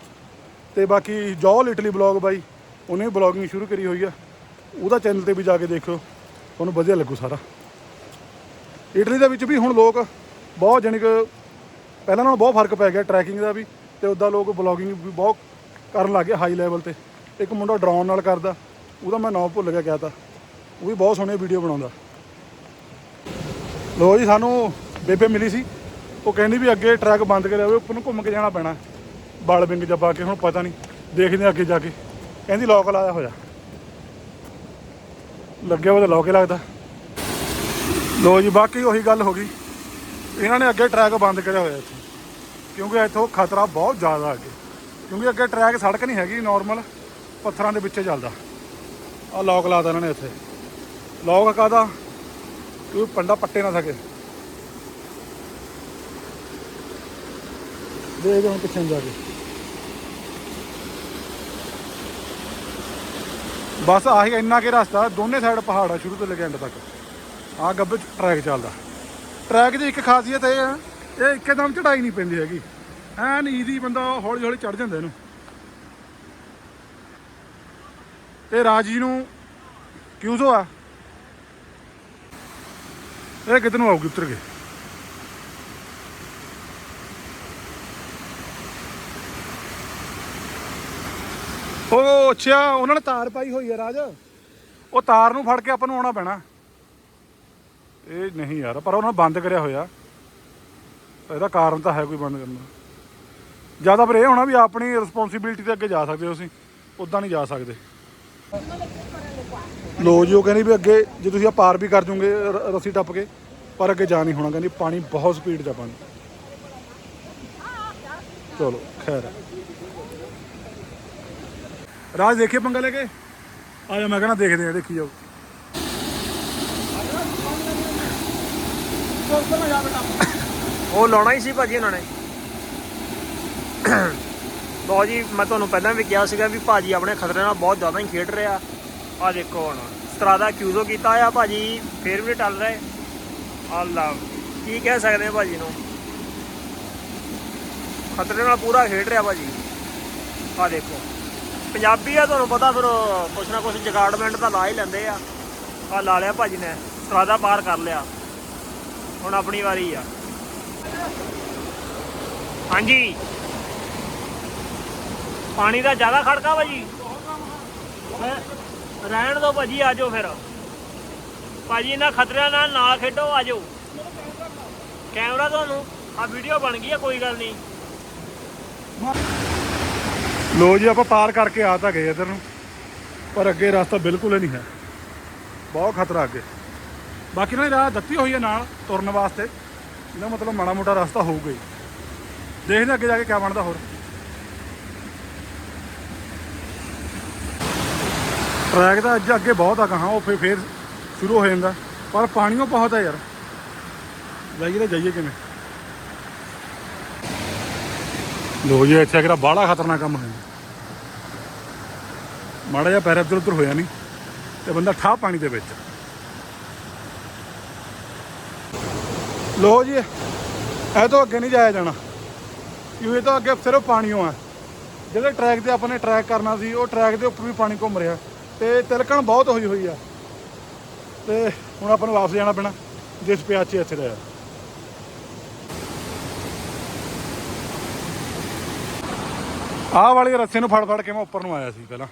ਤੇ ਬਾਕੀ ਜੌਲ ਇਟਲੀ ਬਲੌਗ ਬਾਈ, ਉਹਨੇ ਵੀ ਬਲੌਗਿੰਗ ਸ਼ੁਰੂ ਕਰੀ ਹੋਈ ਆ। ਉਹਦਾ ਚੈਨਲ ਤੇ ਵੀ ਜਾ ਕੇ ਦੇਖਿਓ। ਤੁਹਾਨੂੰ ਵਧੀਆ ਲੱਗੂ ਸਾਰਾ। ਇਟਲੀ ਦੇ ਵਿੱਚ ਵੀ ਹੁਣ ਲੋਕ ਬਹੁਤ ਜਾਣੀ ਕਿ ਪਹਿਲਾਂ ਨਾਲੋਂ ਬਹੁਤ ਫ਼ਰਕ ਪੈ ਗਿਆ ਟਰੈਕਿੰਗ ਦਾ ਵੀ ਤੇ ਉੱਦਾਂ ਲੋਕ ਬਲੌਗਿੰਗ ਵੀ ਬਹੁਤ ਕਰਨ ਲੱਗ ਗਏ ਹਾਈ ਲੈਵਲ ਤੇ। ਇੱਕ ਮੁੰਡਾ ਡਰੋਨ ਨਾਲ ਕਰਦਾ, ਉਹਦਾ ਮੈਂ ਨਾਮ ਭੁੱਲ ਗਿਆ ਕਿਹਾ ਤਾ ਉਹ ਵੀ ਬਹੁਤ ਸੋਹਣੀ ਵੀਡੀਓ ਬਣਾਉਂਦਾ। ਲੋ ਜੀ, ਸਾਨੂੰ ਬੇਬੇ ਮਿਲੀ ਸੀ। ਉਹ ਕਹਿੰਦੀ ਵੀ ਅੱਗੇ ਟਰੈਕ ਬੰਦ ਕਰਿਆ ਹੋਵੇ, ਉੱਪਰ ਨੂੰ ਘੁੰਮ ਕੇ ਜਾਣਾ ਪੈਣਾ। ਬਾਲ ਬਿੰਗ ਜਾਂ ਪਾ ਕੇ ਹੁਣ ਪਤਾ ਨਹੀਂ। ਦੇਖਦੇ ਹਾਂ ਅੱਗੇ ਜਾ ਕੇ। ਕਹਿੰਦੀ ਲੋਕ ਲਾਇਆ ਹੋਇਆ। ਲੱਗਿਆ ਉਹਦਾ ਤਾਂ ਹੀ ਲੱਗਦਾ। ਲੋ ਜੀ, ਬਾਕੀ ਉਹੀ ਗੱਲ ਹੋ ਗਈ। ਇਹਨਾਂ ਨੇ ਅੱਗੇ ਟਰੈਕ ਬੰਦ ਕਰਿਆ ਹੋਇਆ ਇੱਥੇ। ਕਿਉਂਕਿ ਇੱਥੋਂ ਖਤਰਾ ਬਹੁਤ ਜ਼ਿਆਦਾ ਅੱਗੇ। ਕਿਉਂਕਿ ਅੱਗੇ ਟਰੈਕ ਸੜਕ ਨਹੀਂ ਹੈਗੀ ਨਾਰਮਲ ਪੱਥਰਾਂ ਦੇ ਵਿੱਚੇ ਚੱਲਦਾ। ਆ ਲੋਕ ਲਾਤਾ ਇਹਨਾਂ ਨੇ ਇੱਥੇ। ਲੋਕ ਕਾਦਾ ਕੋਈ ਪੰਡਾ ਪੱਟੇ ਨਾ ਸਕੇ। ਦੇਖਦੇ ਹੁਣ ਪਿੱਛੇ ਨੂੰ ਜਾ ਕੇ। ਬਸ ਆਹੀ ਇੰਨਾ ਕੇ ਰਸਤਾ, ਦੋਨੇ ਸਾਈਡ ਪਹਾੜ ਆ ਸ਼ੁਰੂ ਤੋਂ ਲੈ ਕੇ ਐਂਡ ਤੱਕ। ਆ ਗੱਬੇ ਟਰੈਕ ਚੱਲਦਾ। ਟਰੈਕ ਦੀ ਇੱਕ ਖਾਸੀਅਤ ਇਹ ਹੈ ਇਹ ਇੱਕਦਮ ਚੜਾਈ ਨਹੀਂ ਪੈਂਦੀ ਹੈਗੀ। ਐਨ ਈਜ਼ੀ ਬੰਦਾ ਹੌਲੀ ਹੌਲੀ ਚੜ ਜਾਂਦਾ ਇਹਨੂੰ। ਤੇ ਰਾਜੀ ਨੂੰ ਕਿਉਂ ਆ ਇਹ ਕਿਤੇ ਨੂੰ ਆਉਗੀ ਉਤਰ ਕੇ? ਉਹ ਅੱਛਾ, ਉਹਨਾਂ ਨੇ ਤਾਰ ਪਾਈ ਹੋਈ ਹੈ ਰਾਜ। ਉਹ ਤਾਰ ਨੂੰ ਫੜ ਕੇ ਆਪਾਂ ਨੂੰ ਆਉਣਾ ਪੈਣਾ। ਇਹ ਨਹੀਂ ਯਾਰ, ਪਰ ਉਹਨਾਂ ਨੇ ਬੰਦ ਕਰਿਆ ਹੋਇਆ। ਇਹਦਾ ਕਾਰਨ ਤਾਂ ਹੈ ਕੋਈ ਬੰਦ ਕਰਨ ਦਾ। ਜ਼ਿਆਦਾ ਪਰ ਇਹ ਹੋਣਾ ਵੀ ਆਪਣੀ ਰਿਸਪੌਂਸਿਬਿਲਟੀ ਤੇ ਅੱਗੇ ਜਾ ਸਕਦੇ ਹੋ ਤੁਸੀਂ ਉਦਾਂ ਨਹੀਂ ਜਾ ਸਕਦੇ। ਲੋ ਜੀ ਉਹ ਕਹਿੰਦੀ ਵੀ ਅੱਗੇ ਜੇ ਤੁਸੀਂ ਆ ਪਾਰ ਵੀ ਕਰ ਜੋਗੇ ਰੱਸੀ ਟੱਪ ਕੇ, ਪਰ ਅੱਗੇ ਜਾ ਨਹੀਂ ਹੋਣਾ, ਕਹਿੰਦੀ ਪਾਣੀ ਬਹੁਤ ਸਪੀਡ ਦਾ ਪਾਣੀ। ਚਲੋ, ਖੈਰ। ਰਾਜ ਦੇਖੇ ਪੰਗਾ ਲੈ ਕੇ। ਆ ਜਾ ਮੈਂ ਕਹਿੰਦਾ ਦੇਖਦੇ ਆ, ਦੇਖੀ ਜਾਓ। ਉਹ ਲਾਉਣਾ ਹੀ ਸੀ ਭਾਜੀ ਉਹਨਾਂ ਨੇ। ਲੋ ਜੀ, ਮੈਂ ਤੁਹਾਨੂੰ ਪਹਿਲਾਂ ਵੀ ਕਿਹਾ ਸੀਗਾ ਵੀ ਭਾਜੀ ਆਪਣੇ ਖਤਰੇ ਨਾਲ ਬਹੁਤ ਜ਼ਿਆਦਾ ਹੀ ਖੇਡ ਰਿਹਾ। ਆ ਦੇਖੋ ਹੁਣ ਸਟਰਾਦਾ ਕਿਊਜ਼ੋ ਕੀਤਾ ਆ ਭਾਜੀ, ਫੇਰ ਵੀ ਟਲ ਰਹੇ। ਅੱਲਾ, ਕੀ ਕਹਿ ਸਕਦੇ ਆ ਭਾਜੀ ਨੂੰ? ਖਤਰੇ ਨਾਲ ਪੂਰਾ ਖੇਡ ਰਿਹਾ ਭਾਜੀ। ਆ ਦੇਖੋ, ਪੰਜਾਬੀ ਆ ਤੁਹਾਨੂੰ ਪਤਾ ਫਿਰ ਕੁਛ ਨਾ ਕੁਛ ਜਗਾੜਮੈਂਟ ਤਾਂ ਲਾ ਹੀ ਲੈਂਦੇ ਆ। ਆ ਲਾ ਲਿਆ ਭਾਜੀ ਨੇ ਸਟਰਾਦਾ ਪਾਰ ਕਰ ਲਿਆ। ਹੁਣ ਆਪਣੀ ਵਾਰੀ ਆ। ਹਾਂਜੀ। ਪਾਣੀ ਦਾ ਜ਼ਿਆਦਾ ਖੜਕਾ ਭਾਜੀ। ਰਹਿਣ ਦਿਓ ਭਾਜੀ ਆਜੋ ਫਿਰ। ਭਾਜੀ, ਇਹਨਾਂ ਖਤਰਿਆਂ ਨਾਲ ਨਾ ਖੇਡੋ ਆਜੋ ਕੈਮਰਾ ਤੁਹਾਨੂੰ ਆ ਵੀਡੀਓ ਬਣ ਗਈ ਆ, ਕੋਈ ਗੱਲ ਨਹੀਂ। ਲੋ ਜੀ, ਆਪਾਂ ਪਾਰ ਕਰਕੇ ਆ ਤਾਂ ਗਏ ਇਧਰ ਨੂੰ। ਪਰ ਅੱਗੇ ਰਸਤਾ ਬਿਲਕੁਲ ਹੀ ਨਹੀਂ ਹੈ। ਬਹੁਤ ਖਤਰਾ ਅੱਗੇ। ਬਾਕੀ ਨਾਲ ਰਾਹ ਦਿੱਤੀ ਹੋਈ ਹੈ ਨਾਲ ਤੁਰਨ ਵਾਸਤੇ। ਇਹਦਾ ਮਤਲਬ ਮਾੜਾ ਮੋਟਾ ਰਸਤਾ ਹੋਊਗਾ ਹੀ। ਦੇਖਦੇ ਅੱਗੇ ਜਾ ਕੇ ਕਿਆ ਬਣਦਾ ਹੋਰ। ਟਰੈਕ ਦਾ ਅੱਜ ਅੱਗੇ ਬਹੁਤ ਆ ਕਹਾਂ ਉਹ ਫੇਰ ਫੇਰ ਸ਼ੁਰੂ ਹੋ ਜਾਂਦਾ। ਪਰ ਪਾਣੀਓ ਬਹੁਤ ਹੈ ਯਾਰ। ਜਾਈਏ ਤਾਂ ਜਾਈਏ ਕਿਵੇਂ। ਲੋ ਜੀ, ਇੱਥੇ ਕਿਹੜਾ ਬਾਹਲਾ ਖਤਰਨਾਕ ਕੰਮ ਹੈ ਮਾੜਾ ਜਿਹਾ ਪੈਰ ਇੱਧਰ ਉੱਧਰ ਹੋਇਆ ਨਹੀਂ ਤੇ ਬੰਦਾ ਠਾਹ ਪਾਣੀ ਦੇ ਵਿੱਚ। ਲੋ ਜੀ, ਇਹ ਤੋਂ ਅੱਗੇ ਨਹੀਂ ਜਾਇਆ ਜਾਣਾ। ਕਿਉਂ ਇਹ ਤੋਂ ਅੱਗੇ ਸਿਰਫ ਪਾਣੀਓ ਆ। ਜਿਹੜੇ ਟਰੈਕ ਤੇ ਆਪਾਂ ਨੇ ਟਰੈਕ ਕਰਨਾ ਸੀ, ਉਹ ਟਰੈਕ ਦੇ ਉੱਪਰ ਵੀ ਪਾਣੀ ਘੁੰਮ ਰਿਹਾ। ਤੇ ਤਿਲਕਣ ਬਹੁਤ ਹੋਈ ਹੋਈ ਆ। ਤੇ ਹੁਣ ਆਪਾਂ ਨੂੰ ਵਾਪਸ ਜਾਣਾ ਪੈਣਾ, ਜਿਸ ਪਿਆਚੇ ਇੱਥੇ ਦਾ ਆਹ ਵਾਲੇ ਰੱਸੇ ਨੂੰ ਫੜ ਫੜ ਕੇ ਮੈਂ ਉੱਪਰ ਨੂੰ ਆਇਆ ਸੀ ਪਹਿਲਾਂ।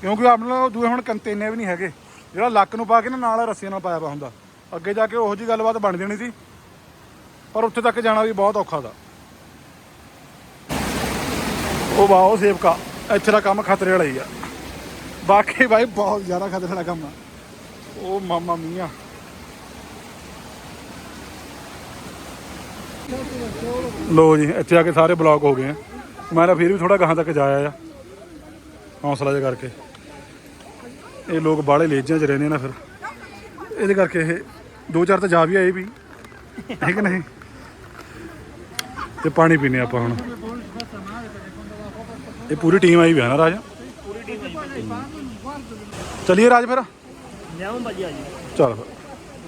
ਕਿਉਂਕਿ ਆਪਣੇ ਦੂਏ ਹੁਣ ਕੰਤੇਨੇ ਵੀ ਨਹੀਂ ਹੈਗੇ। ਜਿਹੜਾ ਲੱਕ ਨੂੰ ਪਾ ਕੇ ਨਾ, ਨਾਲ ਰੱਸੇ ਨਾਲ ਪਾਇਆ ਵਾ ਹੁੰਦਾ। ਅੱਗੇ ਜਾ ਕੇ ਉਹੋ ਜੀ ਗੱਲਬਾਤ ਬਣ ਜਾਣੀ ਸੀ। ਪਰ ਉੱਥੇ ਤੱਕ ਜਾਣਾ ਵੀ ਬਹੁਤ ਔਖਾ ਦਾ ਉਹ ਵਾਹ, ਉਹ ਸੇਵਕਾ, ਇੱਥੇ ਦਾ ਕੰਮ ਖਤਰੇ ਵਾਲਾ ਹੀ ਆ। ਬਾਕੀ ਭਾਈ ਬਹੁਤ ਜ਼ਿਆਦਾ ਖਤਰੇ ਵਾਲਾ ਕੰਮ ਆ। ਉਹ ਮਾਮਾ ਮੀਆਂ। ਲੋ ਜੀ, ਇੱਥੇ ਆ ਕੇ ਸਾਰੇ ਬਲੌਕ ਹੋ ਗਏ ਆ। ਮੈਂ ਤਾਂ ਫਿਰ ਵੀ ਥੋੜਾ ਗਾਹਾਂ ਤੱਕ ਜਾਇਆ ਆ। ਹੌਸਲਾ ਜਿਹਾ ਕਰਕੇ। ਇਹ ਲੋਕ ਬਾਹਲੇ ਲੇਜਾਂ 'ਚ ਰਹਿੰਦੇ ਨੇ ਨਾ ਫਿਰ। ਇਹਦੇ ਕਰਕੇ ਇਹ ਦੋ ਚਾਰ ਤਾਂ ਜਾ ਵੀ ਆਏ ਵੀ। ਹੈ ਕਿ ਨਹੀਂ? ਤੇ ਪਾਣੀ ਪੀਨੇ ਆਪਾਂ ਹੁਣ। ਇਹ ਪੂਰੀ ਟੀਮ ਆਈ ਵੀ ਹੈ ਨਾ ਰਾਜ? ਪੂਰੀ ਟੀਮ ਆਈ ਚਲਿਏ ਰਾਜ ਫਿਰ? ਲਿਆਉਂ ਭਾਜੀ ਆ ਜੀ ਚੱਲ ਫਿਰ।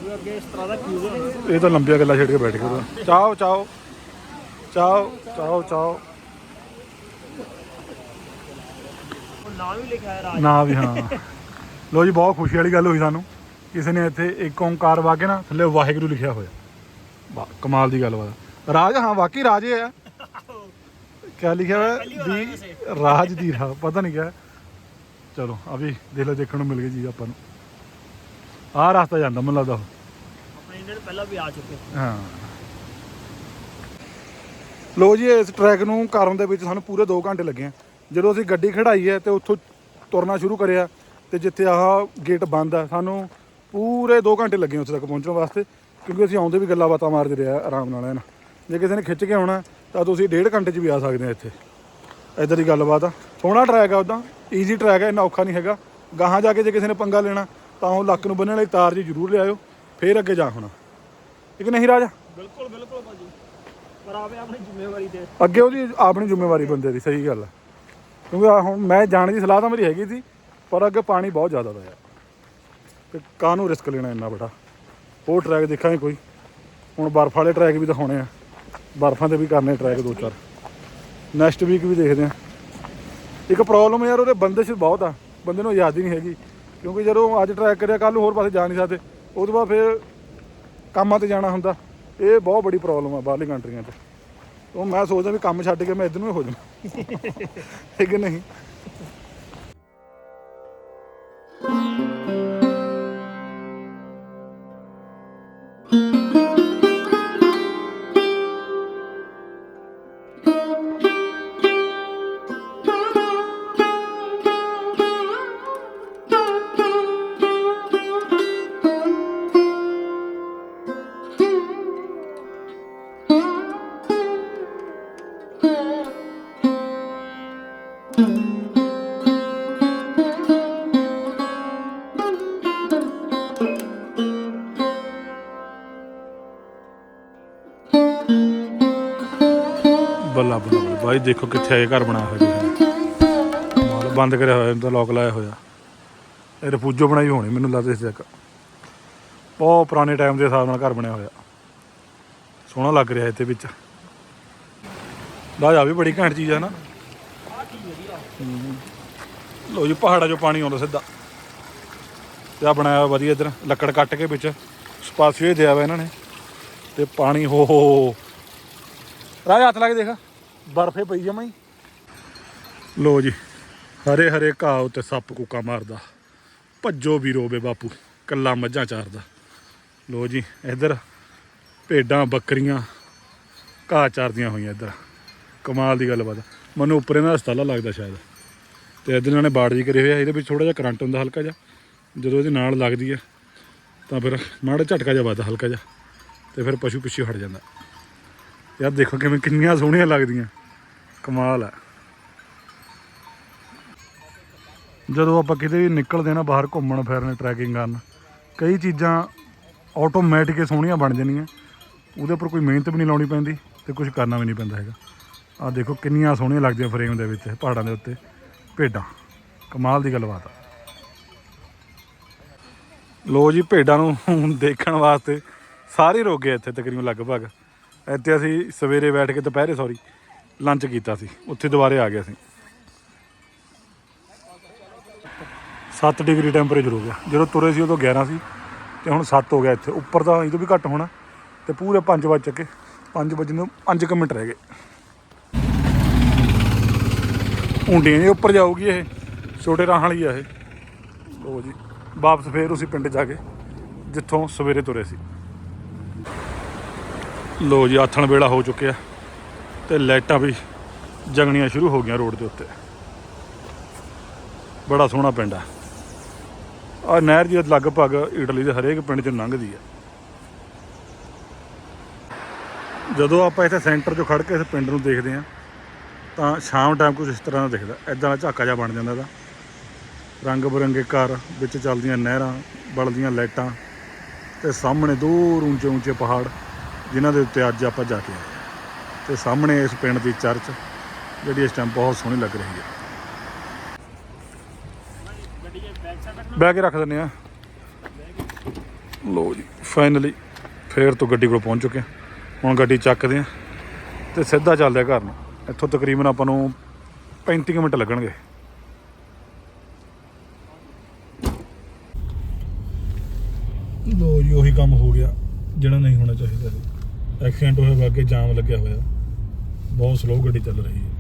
ਉਹ ਅੱਗੇ ਇਸ ਤਰ੍ਹਾਂ ਦਾ ਕਿਊਜ਼ ਹੋਣਾ ਇਹ ਤਾਂ ਲੰਬੀਆਂ ਗੱਲਾਂ ਛੇੜ ਕੇ ਬੈਠ ਉਹਦਾ ਚਾਓ। ਚਾਓ ਚਾਓ ਚਾਓ। ਚਾਓ ਨਾਮ ਵੀ ਲਿਖਿਆ ਰਾਜ। ਨਾ ਵੀ ਹਾਂ। ਲੋ ਜੀ ਬਹੁਤ ਖੁਸ਼ੀ ਵਾਲੀ ਗੱਲ ਹੋਈ ਸਾਨੂੰ। ਕਿਸੇ ਨੇ ਇੱਥੇ ਇੱਕ ਓੰਕਾਰ ਵਾ ਕੇ ਨਾ ਥੱਲੇ ਵਾਹਿਗੁਰੂ ਲਿਖਿਆ ਹੋਇਆ। ਵਾਹ ਕਮਾਲ ਦੀ ਗੱਲ ਵਾ। ਰਾਜ ਹਾਂ ਵਾਕਈ ਰਾਜ ਆ ਕਿਆ ਲਿਖਿਆ ਹੋਇਆ? ਵੀ ਰਾਜ ਦੀ ਰਾਹ ਪਤਾ ਨਹੀਂ ਕਿਆ। ਚਲੋ ਆ ਵੀ ਦੇਖ ਲਓ ਦੇਖਣ ਨੂੰ ਮਿਲ ਗਈ ਚੀਜ਼ ਆਪਾਂ ਨੂੰ। ਆਹ ਰਸਤਾ ਜਾਂਦਾ ਮੈਨੂੰ ਲੱਗਦਾ ਉਹ। ਆਪਣੇ ਇੰਡੀਅਨ ਪਹਿਲਾਂ ਵੀ ਆ ਚੁੱਕੇ ਹਾਂ। ਲੋ ਜੀ ਇਸ ਟਰੈਕ ਨੂੰ ਕਰਨ ਦੇ ਵਿੱਚ ਸਾਨੂੰ ਪੂਰੇ 2 ਘੰਟੇ ਲੱਗੇ ਆ। ਜਦੋਂ ਅਸੀਂ ਗੱਡੀ ਖੜਾਈ ਹੈ ਤੇ ਉੱਥੋਂ ਤੁਰਨਾ ਸ਼ੁਰੂ ਕਰਿਆ ਤੇ ਜਿੱਥੇ ਆਹ ਗੇਟ ਬੰਦ ਆ ਸਾਨੂੰ ਪੂਰੇ 2 ਘੰਟੇ ਲੱਗੇ ਉੱਥੇ ਤੱਕ ਪਹੁੰਚਣ ਵਾਸਤੇ ਕਿਉਂਕਿ ਅਸੀਂ ਆਉਂਦੇ ਵੀ ਗੱਲਾਂ ਬਾਤਾਂ ਮਾਰਦੇ ਰਿਹਾ ਆਰਾਮ ਨਾਲ ਐਨ ਜੇ ਕਿਸੇ ਨੇ ਖਿੱਚ ਕੇ ਆਉਣਾ ਤਾਂ ਤੁਸੀਂ ਡੇਢ ਘੰਟੇ 'ਚ ਵੀ ਆ ਸਕਦੇ ਆ ਇੱਥੇ। ਇਧਰ ਦੀ ਗੱਲਬਾਤ ਆ। ਸੋਹਣਾ ਟਰੈਕ ਆ ਉਦਾਂ ਈਜ਼ੀ ਟਰੈਕ ਹੈ ਇੰਨਾ ਔਖਾ ਨਹੀਂ ਹੈਗਾ। ਗਾਹਾਂ ਜਾ ਕੇ ਜੇ ਕਿਸੇ ਨੇ ਪੰਗਾ ਲੈਣਾ ਤਾਂ ਉਹ ਲੱਕ ਨੂੰ ਬੰਨਣ ਲਈ ਤਾਰ ਜੀ ਜ਼ਰੂਰ ਲਿਆਇਓ ਫੇਰ ਅੱਗੇ ਜਾ ਹੋਣਾ। ਇੱਕ ਨਹੀਂ ਰਾਜਾ? ਬਿਲਕੁਲ ਬਿਲਕੁਲ ਭਾਜੀ। ਪਰ ਆਪੇ ਆਪਣੀ ਜ਼ਿੰਮੇਵਾਰੀ ਤੇ। ਅੱਗੇ ਉਹਦੀ ਆਪਣੀ ਜ਼ਿੰਮੇਵਾਰੀ ਬੰਦੇ ਦੀ ਸਹੀ ਗੱਲ ਹੈ ਕਿਉਂਕਿ ਹੁਣ ਮੈਂ ਜਾਣ ਦੀ ਸਲਾਹ ਤਾਂ ਮੇਰੀ ਹੈਗੀ ਸੀ ਪਰ ਅੱਗੇ ਪਾਣੀ ਬਹੁਤ ਜ਼ਿਆਦਾ ਦਾ ਯਾਰ ਤੇ ਕਾਹਨੂੰ ਰਿਸਕ ਲੈਣਾ ਇੰਨਾ ਵੱਡਾ? ਉਹ ਟਰੈਕ ਦੇਖਾਂਗੇ ਕੋਈ। ਹੁਣ ਬਰਫ਼ ਵਾਲੇ ਟਰੈਕ ਵੀ ਦਿਖਾਉਣੇ ਆ। ਬਰਫ਼ਾਂ ਤੇ ਵੀ ਕਰਨੇ ਟਰੈਕ ਦੋ ਚਾਰ ਨੈਕਸਟ ਵੀਕ ਵੀ ਦੇਖਦੇ ਆ। ਇੱਕ ਪ੍ਰੋਬਲਮ ਯਾਰ, ਉਹਦੇ ਬੰਦਿਸ਼ ਬਹੁਤ ਆ। ਬੰਦੇ ਨੂੰ ਆਜ਼ਾਦੀ ਨਹੀਂ ਹੈਗੀ। ਕਿਉਂਕਿ ਜਦੋਂ ਅੱਜ ਟਰੈਕ ਕਰਿਆ ਕੱਲ ਨੂੰ ਹੋਰ ਪਾਸੇ ਜਾ ਨਹੀਂ ਸਕਦੇ। ਉਹ ਤੋਂ ਬਾਅਦ ਫਿਰ ਕੰਮਾਂ ਤੇ ਜਾਣਾ ਹੁੰਦਾ। ਇਹ ਬਹੁਤ ਬੜੀ ਪ੍ਰੋਬਲਮ ਆ ਬਾਹਰਲੀ ਕੰਟਰੀਆਂ 'ਚ। ਉਹ ਮੈਂ ਸੋਚਦਾ ਵੀ ਕੰਮ ਛੱਡ ਕੇ ਮੈਂ ਇੱਧਰ ਨੂੰ ਹੀ ਹੋ ਜਾਵਾਂ ਠੀਕ ਨਹੀਂ? ਬੱਲਾ ਬੱਲਾ ਬਾਈ ਦੇਖੋ ਕਿੱਥੇ ਆਏ ਘਰ ਬਣਾਇਆ ਹੋਇਆ ਜੀ। ਮਾਲ ਬੰਦ ਕਰਿਆ ਹੋਇਆ ਇਹਨੂੰ ਲੋਕ ਲਾਇਆ ਹੋਇਆ। ਇਹ ਰਫੂਜੋ ਬਣਾਈ ਹੋਣੀ, ਮੈਨੂੰ ਲੱਗਦਾ ਇਸ ਤੱਕ ਬਹੁਤ ਪੁਰਾਣੇ ਟਾਈਮ ਦੇ ਹਿਸਾਬ ਨਾਲ ਘਰ ਬਣਿਆ ਹੋਇਆ। ਸੋਹਣਾ ਲੱਗ ਰਿਹਾ ਇਹਦੇ ਵਿੱਚ। ਰਾਜਾ ਵੀ ਬੜੀ ਘੈਂਟ ਚੀਜ਼ ਹੈ ਨਾ। ਲੋ ਜੀ, ਪਹਾੜਾਂ 'ਚੋਂ ਪਾਣੀ ਆਉਂਦਾ ਸਿੱਧਾ। ਤੇ ਆ ਬਣਾਇਆ ਹੋਇਆ ਵਧੀਆ ਇਧਰ, ਲੱਕੜ ਕੱਟ ਕੇ ਵਿੱਚ। ਸਪਾਸੀਓ ਦਿਆ ਵਾ ਇਹਨਾਂ ਨੇ। ਤੇ ਪਾਣੀ, ਹੋ ਹੋ ਹੋ। ਹੱਥ ਲਾ ਕੇ ਦੇਖ। ਬਰਫੇ ਪਈ ਜਮਾਈ ਲੋ ਜੀ, ਹਰੇ ਹਰੇ ਘਾਹ ਉੱਤੇ ਸੱਪ ਕੁੱਕਾ ਮਾਰਦਾ। ਭੱਜੋ ਵੀ ਰੋਵੇ ਬਾਪੂ, ਕੱਲਾ ਮੱਝਾਂ ਚਾਰਦਾ। ਲੋ ਜੀ, ਇੱਧਰ ਭੇਡਾਂ, ਬੱਕਰੀਆਂ, ਘਾਹ ਚਾਰਦੀਆਂ ਹੋਈਆਂ ਇੱਧਰ। ਕਮਾਲ ਦੀ ਗੱਲਬਾਤ ਮੈਨੂੰ ਉੱਪਰ ਇਹਨਾਂ ਦਾ ਹਸਪਤਾਲਾ ਲੱਗਦਾ ਸ਼ਾਇਦ। ਤੇ ਇੱਧਰ ਇਹਨਾਂ ਨੇ ਬਾੜ ਜੀ ਕਰੇ ਹੋਇਆ ਇਹਦੇ ਵਿੱਚ ਥੋੜਾ ਜਿਹਾ ਕਰੰਟ ਹੁੰਦਾ ਹਲਕਾ ਜਿਹਾ। ਜਦੋਂ ਇਹਦੇ ਨਾਲ ਲੱਗਦੀ ਹੈ ਤਾਂ ਫਿਰ ਮਾੜਾ ਝਟਕਾ ਜਿਹਾ ਵੱਜਦਾ ਹਲਕਾ ਜਿਹਾ, ਤੇ ਫਿਰ ਪਸ਼ੂ ਪਿੱਛੇ ਹਟ ਜਾਂਦਾ। ਯਾਰ ਦੇਖੋ ਕਿਵੇਂ ਕਿੰਨੀਆਂ ਸੋਹਣੀਆਂ ਲੱਗਦੀਆਂ। ਕਮਾਲ ਹੈ ਜਦੋਂ ਆਪਾਂ ਕਿਤੇ ਵੀ ਨਿਕਲਦੇ ਨਾ, ਬਾਹਰ ਘੁੰਮਣ ਫਿਰਨ ਟਰੈਕਿੰਗ ਕਰਨ, ਕਈ ਚੀਜ਼ਾਂ ਆਟੋਮੈਟਿਕ ਸੋਹਣੀਆਂ ਬਣ ਜਾਂਦੀਆਂ। ਉਹਦੇ ਉੱਪਰ ਕੋਈ ਮਿਹਨਤ ਵੀ ਨਹੀਂ ਲਾਉਣੀ ਪੈਂਦੀ ਤੇ ਕੁਝ ਕਰਨਾ ਵੀ ਨਹੀਂ ਪੈਂਦਾ ਹੈਗਾ। ਆਹ ਦੇਖੋ ਕਿੰਨੀਆਂ ਸੋਹਣੀਆਂ ਲੱਗਦੀਆਂ ਫਰੇਮ ਦੇ ਵਿੱਚ, ਪਹਾੜਾਂ ਦੇ ਉੱਤੇ। ਭੇਡਾਂ, ਕਮਾਲ ਦੀ ਗੱਲਬਾਤ ਆ। ਲੋ ਜੀ, ਭੇਡਾਂ ਨੂੰ ਦੇਖਣ ਵਾਸਤੇ ਸਾਰੇ ਰੁਕ ਗਏ ਇੱਥੇ ਤਕਰੀਬਨ ਲਗਭਗ। ਇੱਥੇ ਅਸੀਂ ਸਵੇਰੇ ਬੈਠ ਕੇ, ਦੁਪਹਿਰੇ ਸੌਰੀ ਲੰਚ ਕੀਤਾ ਸੀ। ਉੱਥੇ ਦੁਬਾਰੇ ਆ ਗਏ ਅਸੀਂ। 7 ਡਿਗਰੀ ਟੈਂਪਰੇਚਰ ਹੋ ਗਿਆ। ਜਦੋਂ ਤੁਰੇ ਸੀ ਉਦੋਂ 11 ਸੀ, ਤੇ ਹੁਣ 7 ਹੋ ਗਿਆ ਇੱਥੇ। ਉੱਪਰ ਤਾਂ ਇਹ ਤੋਂ ਵੀ ਘੱਟ ਹੋਣਾ, ਤੇ ਪੂਰੇ 5 ਵਜੇ ਚੱਕੇ। 5 ਵਜੇ ਨੂੰ 5 ਕੁ ਮਿੰਟ ਰਹਿ ਗਏ। ਉਂਡੀਆਂ ਦੇ ਉੱਪਰ ਜਾਊਗੀ ਇਹ, ਛੋਟੇ ਰਾਹ ਵਾਲੀ ਆ ਇਹ। ਲੋ ਜੀ, ਵਾਪਸ ਫੇਰ ਉਸੇ ਪਿੰਡ ਜਾ ਕੇ, ਜਿੱਥੋਂ ਸਵੇਰੇ ਤੁਰੇ ਸੀ। ਲੋ ਜੀ, ਆਥਣ ਵੇਲਾ ਹੋ ਚੁੱਕਿਆ, ਤੇ ਲਾਈਟਾਂ ਵੀ ਜਗਣੀਆਂ ਸ਼ੁਰੂ ਹੋ ਗਈਆਂ ਰੋਡ ਦੇ ਉੱਤੇ। ਬੜਾ ਸੋਹਣਾ ਪਿੰਡ ਆ। ਆ ਨਹਿਰ ਜੀ ਲਗਭਗ ਇਟਲੀ ਦੇ ਹਰੇਕ ਪਿੰਡ 'ਚ ਲੰਘਦੀ ਆ। ਜਦੋਂ ਆਪਾਂ ਇੱਥੇ ਸੈਂਟਰ 'ਚੋਂ ਖੜ ਕੇ ਇਸ ਪਿੰਡ ਨੂੰ ਦੇਖਦੇ ਆ ਤਾਂ ਸ਼ਾਮ ਟਾਈਮ ਕੁਝ ਇਸ ਤਰ੍ਹਾਂ ਦਾ ਦਿਖਦਾ। ਐਦਾਂ ਦਾ ਝਾਕਾ ਜਿਹਾ ਬਣ ਜਾਂਦਾ ਇਹਦਾ। ਰੰਗ ਬਰੰਗੇ ਘਰ, ਵਿੱਚ ਚੱਲਦੀਆਂ ਨਹਿਰਾਂ, ਬਲਦੀਆਂ ਲਾਈਟਾਂ ਤੇ ਸਾਹਮਣੇ ਦੂਰ ਉੱਚੇ ਉੱਚੇ ਪਹਾੜ, ਜਿਨ੍ਹਾਂ ਦੇ ਉੱਤੇ ਅੱਜ ਆਪਾਂ ਜਾ ਕੇ ਆਏ ਤੇ ਸਾਹਮਣੇ ਇਸ ਪਿੰਡ ਦੀ ਚਰਚ, ਜਿਹੜੀ ਇਸ ਟਾਈਮ ਬਹੁਤ ਸੋਹਣੀ ਲੱਗ ਰਹੀ ਹੈ। ਬਹਿ ਕੇ ਰੱਖ ਦਿੰਦੇ ਆ ਲੋ ਜੀ ਫਾਈਨਲੀ ਫੇਰ ਤੋਂ ਗੱਡੀ ਕੋਲ ਪਹੁੰਚ ਚੁੱਕੇ ਹਾਂ। ਹੁਣ ਗੱਡੀ ਚੱਕਦੇ ਆ ਤੇ ਸਿੱਧਾ ਚੱਲਦੇ ਆ ਘਰ ਨੂੰ। ਇੱਥੋਂ ਤਕਰੀਬਨ ਆਪਾਂ ਨੂੰ 35 ਕੁ ਮਿੰਟ ਲੱਗਣਗੇ। ਲੋ ਜੀ, ਉਹੀ ਕੰਮ ਹੋ ਗਿਆ। ਜਿਹੜਾ ਨਹੀਂ ਹੋਣਾ ਚਾਹੀਦਾ ਸੀ। ਐਕਸੀਡੈਂਟ ਹੋਇਆ ਵਾ ਅੱਗੇ ਜਾਮ ਲੱਗਿਆ ਹੋਇਆ। ਬਹੁਤ ਸਲੋ ਗੱਡੀ ਚੱਲ ਰਹੀ ਹੈ।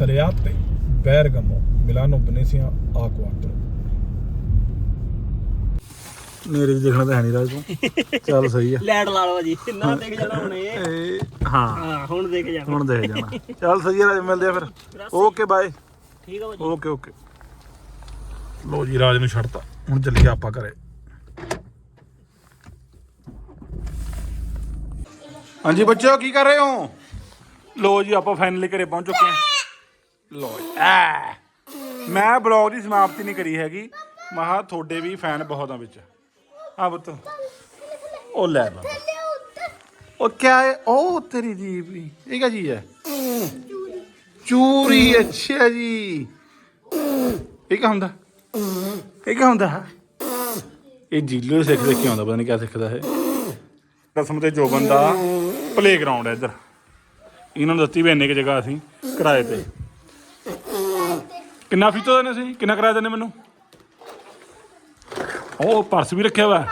Seriate Bergamo Milano Venezia A4 ਮੇਰੇ ਜੀ ਦੇਖਣਾ ਤਾਂ ਹੈ ਨਹੀਂ ਰਾਜ ਤੂੰ। ਚੱਲ ਸਹੀ ਆ। ਲੈਟ ਲਾ ਲਓ ਜੀ। ਨਾ ਦੇਖ ਜਾਣਾ ਹੁਣ। ਇਹ ਹਾਂ। ਹਾਂ ਹੁਣ ਦੇਖ ਜਾਣਾ। ਹੁਣ ਦੇਖ ਜਾਣਾ। ਚੱਲ ਸਹੀ ਆ ਰਾਜ ਮਿਲਦੇ ਆ ਫਿਰ। ਓਕੇ ਬਾਏ ਠੀਕ ਆ ਭਾਜੀ ਓਕੇ ਓਕੇ ਲੋ ਜੀ ਰਾਜ ਨੂੰ ਛੱਡਤਾ। ਹੁਣ ਚੱਲੀਏ ਆਪਾਂ ਘਰੇ। ਹਾਂਜੀ ਬੱਚਿਓ ਕੀ ਕਰ ਰਹੇ ਹੋ? ਲੋ ਜੀ ਆਪਾਂ ਫਾਈਨਲੀ ਘਰੇ ਪਹੁੰਚ ਚੁੱਕੇ ਹਾਂ। ਲੋ ਜੀ ਐ। ਮੈਂ ਬਲੌਗ ਦੀ ਸਮਾਪਤੀ ਨਹੀਂ ਕਰੀ ਹੈਗੀ। ਮਹਾ ਤੁਹਾਡੇ ਵੀ ਫੈਨ ਬਹੁਤ ਆ ਵਿੱਚ। ਆ ਬੁੱਤ ਉਹ ਲੈ ਬਾਬਾ ਉਹ ਕਿਆ ਹੈ? ਉਹ ਤੇਰੀ ਜੀਬ ਵੀ। ਇਹ ਕਿਆ ਚੀਜ਼ ਹੈ? ਚੂਰੀ। ਅੱਛਾ ਜੀ। ਇਹ ਕੀ ਹੁੰਦਾ? ਇਹ ਕੀ ਹੁੰਦਾ? ਇਹ ਜੀਲੋ ਸਿੱਖ ਸਿੱਖ ਕੇ ਆਉਂਦਾ ਪਤਾ ਨਹੀਂ ਕਿਆ ਸਿੱਖਦਾ ਹੈ ਰਸਮ ਤੇ ਜੋਬਨ ਦਾ ਪਲੇਗਰਾਉਂਡ ਹੈ ਇੱਧਰ। ਇਹਨਾਂ ਨੂੰ ਦਿੱਤੀ ਵੀ ਇੰਨੇ ਕੁ ਜਗ੍ਹਾ ਅਸੀਂ ਕਿਰਾਏ ਤੇ। ਕਿੰਨਾ ਫੀਸ ਦਿੰਦੇ ਸੀ ਕਿੰਨਾ ਕਿਰਾਇਆ ਦਿੰਦੇ ਮੈਨੂੰ? ਉਹ ਪਰਸ ਵੀ ਰੱਖਿਆ ਵਾ।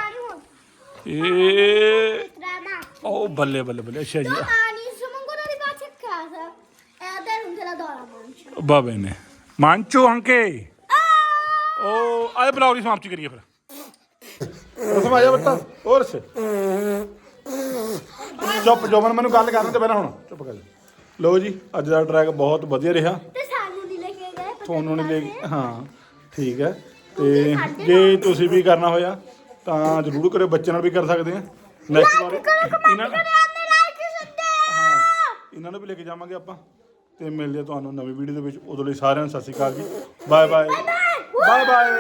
ਇਹ Drama. ਉਹ ਬੱਲੇ ਬੱਲੇ ਬੱਲੇ ਅੱਛਾ ਜੀ। Domani siamo ancora arrivati a casa e a te non te la do la mancia. ਬਾਬੇ ਨੇ। ਮਾਂਚੋ ਅੰਕੇ। ਉਹ ਆਏ ਬਲੌਗ ਦੀ ਸਮਾਪਤੀ ਕਰੀਏ ਫਿਰ। ਰਸਮ ਆ ਜਾ ਬੱਤਾ ਹੋਰ ਸੇ। ਚੁੱਪ ਜੋਬਨ ਮੈਨੂੰ ਗੱਲ ਕਰਨ ਤੇ ਪਹਿਲਾਂ ਹੁਣ। ਚੁੱਪ ਕਰ ਜਾ। ਲਓ ਜੀ ਅੱਜ ਦਾ ਟਰੈਕ ਬਹੁਤ ਵਧੀਆ ਰਿਹਾ। Te sanno di le che hai ਤੁਹਾਨੂੰ ਨਹੀਂ ਲੈ ਹਾਂ ਠੀਕ ਹੈ। ਤੇ ਜੇ ਤੁਸੀਂ ਵੀ ਕਰਨਾ ਹੋਇਆ ਤਾਂ ਜ਼ਰੂਰ ਕਰਿਓ ਬੱਚੇ ਨਾਲ ਵੀ ਕਰ ਸਕਦੇ ਆ। ਨੈਕਸਟ ਵਾਰ ਇਹਨਾਂ ਇਹਨਾਂ ਨੂੰ ਵੀ ਲੈ ਕੇ ਜਾਵਾਂਗੇ ਆਪਾਂ ਤੇ ਮਿਲਦੇ ਆ ਤੁਹਾਨੂੰ ਨਵੀਂ ਵੀਡੀਓ ਦੇ ਵਿੱਚ। ਉਦੋਂ ਲਈ ਸਾਰਿਆਂ ਨੂੰ ਸਤਿ ਸ਼੍ਰੀ ਅਕਾਲ ਜੀ। Bye bye bye bye